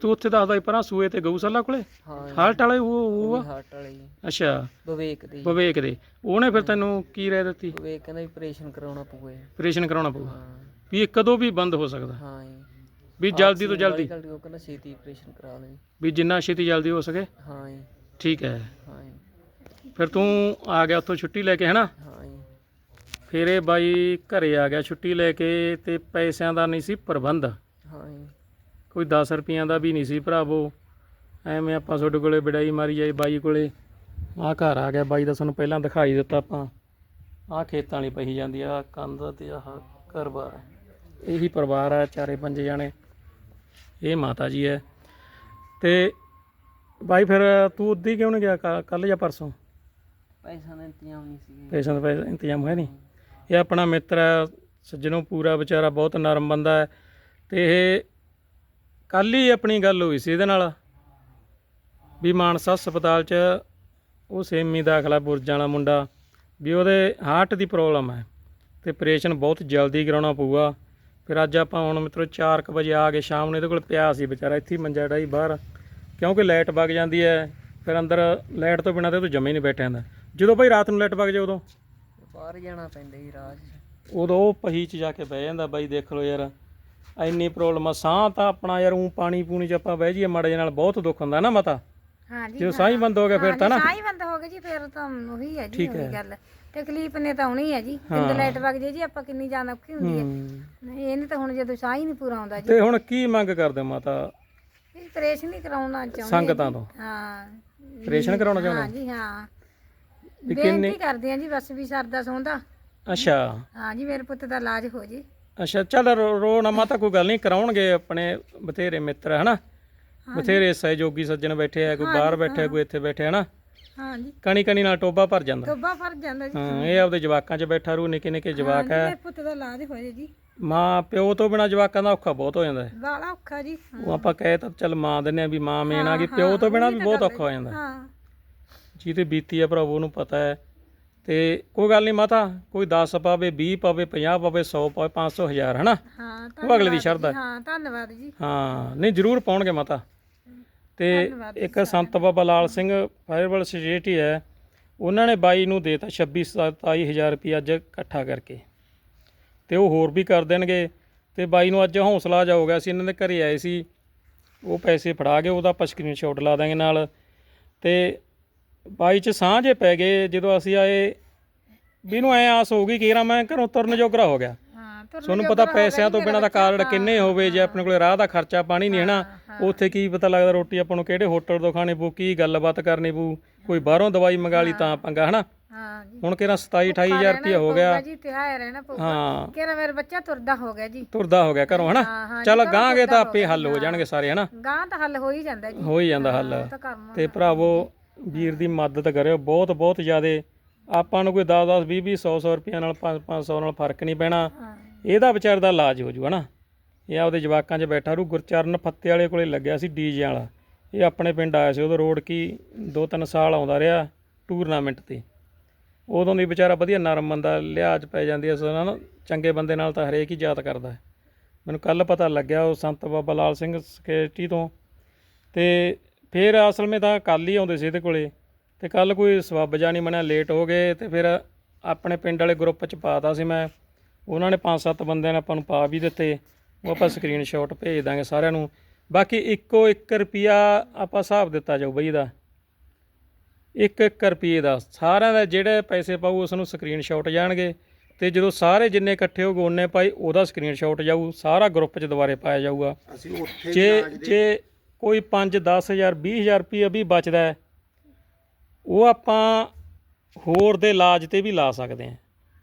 ਤੂੰ ਉੱਥੇ ਦੱਸਦਾ ਸੀ ਪਰਾਂ ਸੂਏ ਤੇ ਗਊਸ਼ਾਲਾ ਕੋਲੇ? ਹਾਂ ਜੀ, ਹਾਲਟ ਵਾਲੇ ਉਹ ਉਹ ਉਹ ਆ? ਵੀ ਹਾਰਟ ਵਾਲੇ ਜੀ। ਅੱਛਾ। ਵਿਵੇਕ ਦੇ ਜੀ। ਵਿਵੇਕ ਦੇ। ਉਹਨੇ ਫਿਰ ਤੈਨੂੰ ਕੀ ਰਹਿ ਦਿੱਤੀ? ਵਿਵੇਕ ਕਹਿੰਦਾ ਵੀ ਆਪਰੇਸ਼ਨ ਕਰਾਉਣਾ ਪਊਗਾ ਜੀ। ਆਪਰੇਸ਼ਨ ਕਰਾਉਣਾ ਪਊ ਹਾਂ। ਵੀ ਇਹ ਕਦੋਂ ਵੀ ਬੰਦ ਹੋ ਸਕਦਾ। ਹਾਂ ਜੀ। ਵੀ ਜਲਦੀ ਤੋਂ ਜਲਦੀ। ਜਲਦੀ ਉਹ ਕਹਿੰਦਾ ਛੇਤੀ ਆਪਰੇਸ਼ਨ ਕਰਾ ਲੈ ਵੀ ਜਿੰਨਾ ਛੇਤੀ ਜਲਦੀ ਹੋ ਸਕੇ। ਹਾਂ ਜੀ। ਠੀਕ ਹੈ। ਹਾਂ ਜੀ। ਫਿਰ ਤੂੰ ਆ ਗਿਆ ਉੱਥੋਂ ਛੁੱਟੀ ਲੈ ਕੇ ਹੈਨਾ? ਹਾਂ ਜੀ। ਫਿਰ ਇਹ ਬਾਈ ਘਰੇ ਆ ਗਿਆ ਛੁੱਟੀ ਲੈ ਕੇ ਤੇ ਪੈਸਿਆਂ ਦਾ ਨਹੀਂ ਸੀ ਪ੍ਰਬੰਧ। ਹਾਂ ਜੀ। ਕੋਈ 10 ਰੁਪਈਆਂ ਦਾ ਵੀ ਨਹੀਂ ਸੀ ਭਰਾਵੋ। ਐਵੇਂ ਆਪਾਂ ਤੁਹਾਡੇ ਕੋਲੇ ਵਿਡਾਈ ਮਾਰੀ ਜਾਈ ਬਾਈ ਕੋਲੇ। ਆਹ ਘਰ ਆ ਗਿਆ ਬਾਈ ਦਾ ਤੁਹਾਨੂੰ ਪਹਿਲਾਂ ਦਿਖਾਈ ਦਿੱਤਾ ਆਪਾਂ। ਆਹ ਖੇਤਾਂ ਵਾਲੀ ਪਹੀ ਜਾਂਦੀ ਆ ਕੰਧ ਤੇ ਆਹ ਘਰ-ਬਾਰ। ਇਹੀ ਪਰਿਵਾਰ ਆ ਚਾਰੇ ਪੰਜ ਜਾਣੇ। ਇਹ ਮਾਤਾ ਜੀ ਹੈ। ਤੇ ਬਾਈ ਫਿਰ ਤੂੰ ਉੱਦੀ ਕਿਉਂ ਨਹੀਂ ਗਿਆ? ਕੱਲ ਜਾਂ ਪਰਸੋਂ? ਪੈਸਾ ਦਾ ਇੰਤਜ਼ਾਮ ਨਹੀਂ ਸੀ ਪੈਸਿਆਂ ਦਾ ਪੈਸਾ ਇੰਤਜ਼ਾਮ ਹੈ ਨਹੀਂ? ਇਹ ਆਪਣਾ ਮਿੱਤਰ ਹੈ ਸੱਜਣੋਂ ਪੂਰਾ ਵਿਚਾਰਾ ਬਹੁਤ ਨਰਮ ਬੰਦਾ ਹੈ। ਤੇ ਇਹ ਕੱਲ ਹੀ ਆਪਣੀ ਗੱਲ ਹੋਈ ਸੀ ਇਹਦੇ ਨਾਲ ਵੀ ਮਾਨਸਾ ਹਸਪਤਾਲ 'ਚ ਉਹ ਸੇਮੀ ਦਾਖਲਾ ਬੁਰਜਾਂ ਵਾਲਾ ਮੁੰਡਾ ਵੀ ਉਹਦੇ ਹਾਰਟ ਦੀ ਪ੍ਰੋਬਲਮ ਹੈ। ਤੇ ਆਪਰੇਸ਼ਨ ਬਹੁਤ ਜਲਦੀ ਕਰਾਉਣਾ ਪਊਗਾ। ਫਿਰ ਅੱਜ ਆਪਾਂ ਹੁਣ ਮਿੱਤਰੋ 4:00 ਵਜੇ ਆ ਕੇ ਸ਼ਾਮ ਨੂੰ ਇਹਦੇ ਕੋਲ ਪਿਆ ਸੀ ਵਿਚਾਰਾ ਇੱਥੇ ਹੀ ਮੰਜਾ ਡਾਈ ਬਾਹਰ। ਕਿਉਂਕਿ ਲਾਈਟ ਵਗ ਜਾਂਦੀ ਹੈ ਫਿਰ ਅੰਦਰ ਲਾਈਟ ਤੋਂ ਬਿਨਾਂ ਤੇ ਉਹ ਜਮੇ ਨਹੀਂ ਬੈਠਿਆ ਜਾਂਦਾ। ਜਦੋਂ ਭਾਈ ਰਾਤ ਨੂੰ ਲਾਈਟ ਵਗ ਜਾਏ ਉਦੋਂ? ਬਾਹਰ ਜਾਣਾ ਪੈਂਦਾ ਜੀ ਰਾਜ ਉਦੋਂ ਉਹ ਪਹੀ ਚ ਜਾ ਕੇ ਬਹਿ ਜਾਂਦਾ ਬਾਈ ਦੇਖ ਲਓ ਯਾਰ। ਇੰਨੀ ਪ੍ਰੋਬਲਮ ਆ ਸਾਹ ਤਾਂ ਆਪਣਾ ਯਾਰ ਉਹ ਪਾਣੀ ਪੂਣੀ ਚ ਆਪਾਂ ਬਹਿ ਜਾਈਏ ਮਾੜੇ ਨਾਲ ਬਹੁਤ ਦੁੱਖ ਹੁੰਦਾ ਨਾ ਮਤਾ। ਹਾਂ ਜੀ ਜਦੋਂ ਸਾਹ ਹੀ ਬੰਦ ਹੋ ਗਿਆ ਫਿਰ ਤਾਂ ਨਾ। ਸਾਈ ਬੰਦ ਹੋ ਗਏ ਜੀ ਫਿਰ ਤਾਂ ਉਹੀ ਹੈ ਜੀ ਠੀਕ ਉਹੀ ਹੈ। ਗੱਲ। ਤਕਲੀਫ ਨੇ ਤਾਂ ਆਉਣੀ ਹੈ ਜੀ। ਜਿੰਦ ਲਾਈਟ ਵਗ ਜੇ ਜੀ ਆਪਾਂ ਕਿੰਨੀ ਜਾਨ ਔਖੀ ਹੁੰਦੀ ਹੈ। ਇਹਨੇ ਤਾਂ ਹੁਣ ਜਦੋਂ ਸਾਹ ਹੀ ਨਹੀਂ ਪੂਰਾ ਆਉਂਦਾ ਜੀ। ਤੇ ਹੁਣ ਕੀ ਮੰਗ ਕਰਦੇ ਮਾਤਾ? ਇਹ ਹੀ ਕਰਾਉਣਾ ਚਾਹੁੰਦੇ ਸੰਗਤਾਂ ਤੋਂ? ਹਾਂ। ਆਪਰੇਸ਼ਨ ਕਰਾਉਣਾ ਚਾਹੁੰਦੇ ਹਾਂ? ਜੀ ਹਾਂ। ਵੀ ਕਿੰਨੇ ਬੇਨਤੀ ਕਰਦੇ ਆ ਜੀ ਬਸ ਵੀ ਸਰਦਾ ਸੌਂਦਾ। ਅੱਛਾ। ਹਾਂ ਜੀ ਮੇਰੇ ਪੁੱਤ ਦਾ ਇਲਾਜ ਹੋ ਜੇ। ਅੱਛਾ ਚੱਲ ਰੋ ਰੋ ਨਾ ਮਾਤਾ ਕੋਈ ਗੱਲ ਨਹੀਂ ਕਰਾਉਣਗੇ ਆਪਣੇ ਬਥੇਰੇ ਮਿੱਤਰ ਹਨਾ? ਬਥੇਰੇ ਸਹਿਯੋਗੀ ਸੱਜਣ ਬੈਠੇ ਆ ਕੋਈ ਬਾਹਰ ਬੈਠੇ ਕੋਈ ਇੱਥੇ ਬੈਠੇ ਹਨਾ? ਹਾਂ ਜੀ ਕਣੀ ਕਣੀ ਨਾਲ ਟੋਬਾ ਭਰ ਜਾਂਦਾ। ਟੋਬਾ ਫਰ ਜਾਂਦਾ ਜੀ। ਹਾਂ ਇਹ ਆਪਦੇ ਜਵਾਕਾਂ 'ਚ ਬੈਠਾ ਰੂ ਨਿੱਕੇ ਨਿੱਕੇ ਜਵਾਕ ਹੈ। ਮੇਰੇ ਪੁੱਤ ਦਾ ਇਲਾਜ ਹੋ ਜੇ। ਜੀ ਮਾਂ ਪਿਓ ਤੋਂ ਬਿਨਾ ਜਵਾਕਾਂ ਦਾ ਔਖਾ ਬਹੁਤ ਹੋ ਜਾਂਦਾ ਹੈ। ਬਾਲਾ ਔਖਾ ਜੀ ਉਹ ਆਪਾਂ ਕਹੇ ਤਾਂ ਚੱਲ ਮਾਂ ਦਿੰਨੇ ਆ ਵੀ ਮਾਂ ਮੇਨ ਆ ਗਈ ਪਿਓ ਤੋਂ ਬਿਨਾ ਵੀ ਬਹੁਤ ਔਖਾ ਹੋ ਜਾਂਦਾ। ਹਾਂ। ਜਿਹਦੇ ਬੀਤੀ ਆ ਭਰਾਵੋ ਉਹਨੂੰ ਪਤਾ ਹੈ। ਤੇ ਕੋਈ ਗੱਲ ਨਹੀਂ ਮਾਤਾ ਕੋਈ 10 ਪਾਵੇ 20 ਪਾਵੇ 50 ਪਾਵੇ 100 ਪਾਵੇ 500 1000 ਹਨਾ? ਹਾਂ ਉਹ ਅਗਲੇ ਦੀ ਧੰਨਵਾਦ ਸ਼ਰਧਾ ਜੀ, ਹਾਂ ਧੰਨਵਾਦ ਜੀ। ਹਾਂ ਨਹੀਂ ਜ਼ਰੂਰ ਪਾਉਣਗੇ ਮਾਤਾ। ਤੇ ਇੱਕ ਸੰਤ ਬਾਬਾ ਲਾਲ ਸਿੰਘ ਫਾਇਰਵਲ ਸੁਸਾਇਟੀ ਹੈ ਉਹਨਾਂ ਨੇ ਬਾਈ ਨੂੰ ਦੇਤਾ 26 27000 ਰੁਪਏ ਅੱਜ ਇਕੱਠਾ ਕਰਕੇ। ਤੇ ਉਹ ਹੋਰ ਵੀ ਕਰ ਦੇਣਗੇ ਤੇ ਬਾਈ ਨੂੰ ਅੱਜ ਹੌਸਲਾ ਜਾ ਹੋ ਗਿਆ ਸੀ ਇਹਨਾਂ ਦੇ ਘਰੇ ਆਏ ਸੀ ਉਹ ਪੈਸੇ ਫੜਾ ਕੇ ਉਹਦਾ ਆਪਾਂ ਸਕਰੀਨਸ਼ਾਟ ਲਾ ਦਾਂਗੇ ਨਾਲ। ਤੇ ਬਾਈ ਚ ਸਾਂਝੇ ਪੈ ਗਏ ਜਦੋਂ ਅਸੀਂ ਆਏ ਵੀ ਨੂੰ ਐ ਆਸ ਹੋ ਗਈ ਕਿ ਰਾ ਮੈਂ ਘਰੋਂ ਤੁਰਨ ਜੋਗਰਾ ਹੋ ਗਿਆ। ਤੁਹਾਨੂੰ ਪਤਾ ਪੈਸਿਆਂ ਤੋਂ ਬਿਨਾਂ ਬੱਚਾ। ਕਾਰਡ ਕਿੰਨੇ ਹੋਵੇ ਜੇ ਆਪਣੇ ਕੋਲੇ ਰਾਹ ਦਾ ਖਰਚਾ ਪਾਣੀ ਨਹੀਂ ਹੈ ਨਾ ਉੱਥੇ ਕੀ ਪਤਾ ਲੱਗਦਾ ਰੋਟੀ ਆਪਾਂ ਨੂੰ ਕਿਹੜੇ ਹੋਟਲ ਤੋਂ ਖਾਣੀ ਪਊ ਕੀ ਗੱਲਬਾਤ ਕਰਨੀ ਪਊ ਕੋਈ ਬਾਹਰੋਂ ਦਵਾਈ ਮੰਗਾ ਲਈ ਤਾਂ ਪੰਗਾ ਹਨਾ? ਹਾਂ ਜੀ। ਹੁਣ ਕਿਹੜਾ 27 28000 ਰੁਪਏ ਹੋ ਗਿਆ। ਜੀ ਤੇ ਆਇਆ ਰਹਿਣਾ ਪਊਗਾ। ਹਾਂ। ਕਿਹੜਾ ਮੇਰਾ ਬੱਚਾ ਤੁਰਦਾ ਹੋ ਗਿਆ ਜੀ। ਤੁਰਦਾ ਹੋ ਗਿਆ ਘਰੋਂ ਹਨਾ? ਚੱਲ ਗਾਂਗੇ ਤਾਂ ਆਪੇ ਹੱਲ ਹੋ ਜਾਣਗੇ ਸਾਰੇ ਹਨਾ? ਗਾਂ ਤਾਂ ਹੱਲ ਹੋ ਹੀ ਜਾਂਦਾ ਜੀ। ਹੋ ਹੀ ਜਾਂਦਾ ਹੱਲ। ਤਾਂ ਭਰਾਵੋ ਵੀਰ ਦੀ ਮਦਦ ਕਰਿਓ ਬਹੁਤ ਬਹੁਤ ਜ਼ਿਆਦੇ। ਆਪਾਂ ਨੂੰ ਕੋਈ 10 10 20 20 100 100 ਰੁਪਈਆ ਨਾਲ 5 500 ਨਾਲ ਫ਼ਰਕ ਨਹੀਂ ਪੈਣਾ। ਇਹਦਾ ਵਿਚਾਰ ਦਾ ਇਲਾਜ ਹੋ ਜੂ, ਹਨਾ? ਇਹ ਆਪਦੇ ਜਵਾਕਾਂ 'ਚ ਬੈਠਾ, ਰੂ ਗੁਰਚਰਨ ਫੱਤੇ ਵਾਲੇ ਕੋਲੇ ਲੱਗਿਆ ਸੀ ਡੀਜੇ ਵਾਲਾ। ਇਹ ਆਪਣੇ ਪਿੰਡ ਆਇਆ ਸੀ, ਉਦੋਂ ਰੋਡ ਕੀ 2-3 ਸਾਲ ਆਉਂਦਾ ਰਿਹਾ ਟੂਰਨਾਮੈਂਟ ਤੇ। ਉਦੋਂ ਦੀ ਵਿਚਾਰਾ ਵਧੀਆ ਨਰਮ ਬੰਦਾ ਲਿਹਾਜ਼ ਪੈ ਜਾਂਦੀ ਐ ਨਾ ਚੰਗੇ ਬੰਦੇ ਨਾਲ ਤਾਂ ਹਰੇਕ ਹੀ ਯਾਦ ਕਰਦਾ। ਮੈਨੂੰ ਕੱਲ ਪਤਾ ਲੱਗਿਆ ਉਹ ਸੰਤ ਬਾਬਾ ਲਾਲ ਸਿੰਘ ਸਕੇਟੀ ਤੋਂ। ਤੇ ਫਿਰ ਅਸਲ ਵਿੱਚ ਤਾਂ ਕੱਲ ਹੀ ਆਉਂਦੇ ਸੀ ਇਹਦੇ ਕੋਲੇ। ਤੇ ਕੱਲ ਕੋਈ ਸਬੱਬ ਜਾ ਨਹੀਂ ਬਣਿਆ, ਲੇਟ ਹੋ ਗਏ ਤੇ ਫਿਰ ਆਪਣੇ ਪਿੰਡ ਵਾਲੇ ਗਰੁੱਪ 'ਚ ਪਾਤਾ ਸੀ ਮੈਂ। ਉਹਨਾਂ ਨੇ ਪੰਜ ਸੱਤ ਬੰਦਿਆਂ ਨੇ ਆਪਾਂ ਨੂੰ ਪਾ ਵੀ ਦਿੱਤੇ। ਉਹ ਆਪਾਂ ਸਕਰੀਨਸ਼ਾਟ ਭੇਜ ਦਾਂਗੇ ਸਾਰਿਆਂ ਨੂੰ। ਬਾਕੀ ਇੱਕੋ 1 ਰੁਪਿਆ ਆਪਾਂ ਹਿਸਾਬ ਦਿੱਤਾ ਜਾਊ ਬਈ ਇਹਦਾ। 1-1 ਰੁਪਏ ਦਾ। ਸਾਰਿਆਂ ਦਾ ਜਿਹੜੇ ਪੈਸੇ ਪਾਊ ਉਸ ਨੂੰ ਸਕਰੀਨਸ਼ਾਟ ਜਾਣਗੇ। ਤੇ ਜਦੋਂ ਸਾਰੇ ਜਿੰਨੇ ਇਕੱਠੇ ਹੋਗੇ ਉਹਨੇ ਪਾਈ ਉਹਦਾ ਸਕਰੀਨਸ਼ਾਟ ਜਾਊ। ਸਾਰਾ ਗਰੁੱਪ 'ਚ ਦੁਬਾਰੇ ਪਾਇਆ ਜਾਊਗਾ। ਅਸੀਂ ਉੱਥੇ ਜੇ ਜੇ ਕੋਈ 5 10000 20000 ਰੁਪਏ ਵੀ ਬਚਦਾ ਉਹ ਆਪਾਂ ਹੋਰ ਦੇ ਇਲਾਜ ਤੇ ਵੀ ਲਾ ਸਕਦੇ ਹਾਂ।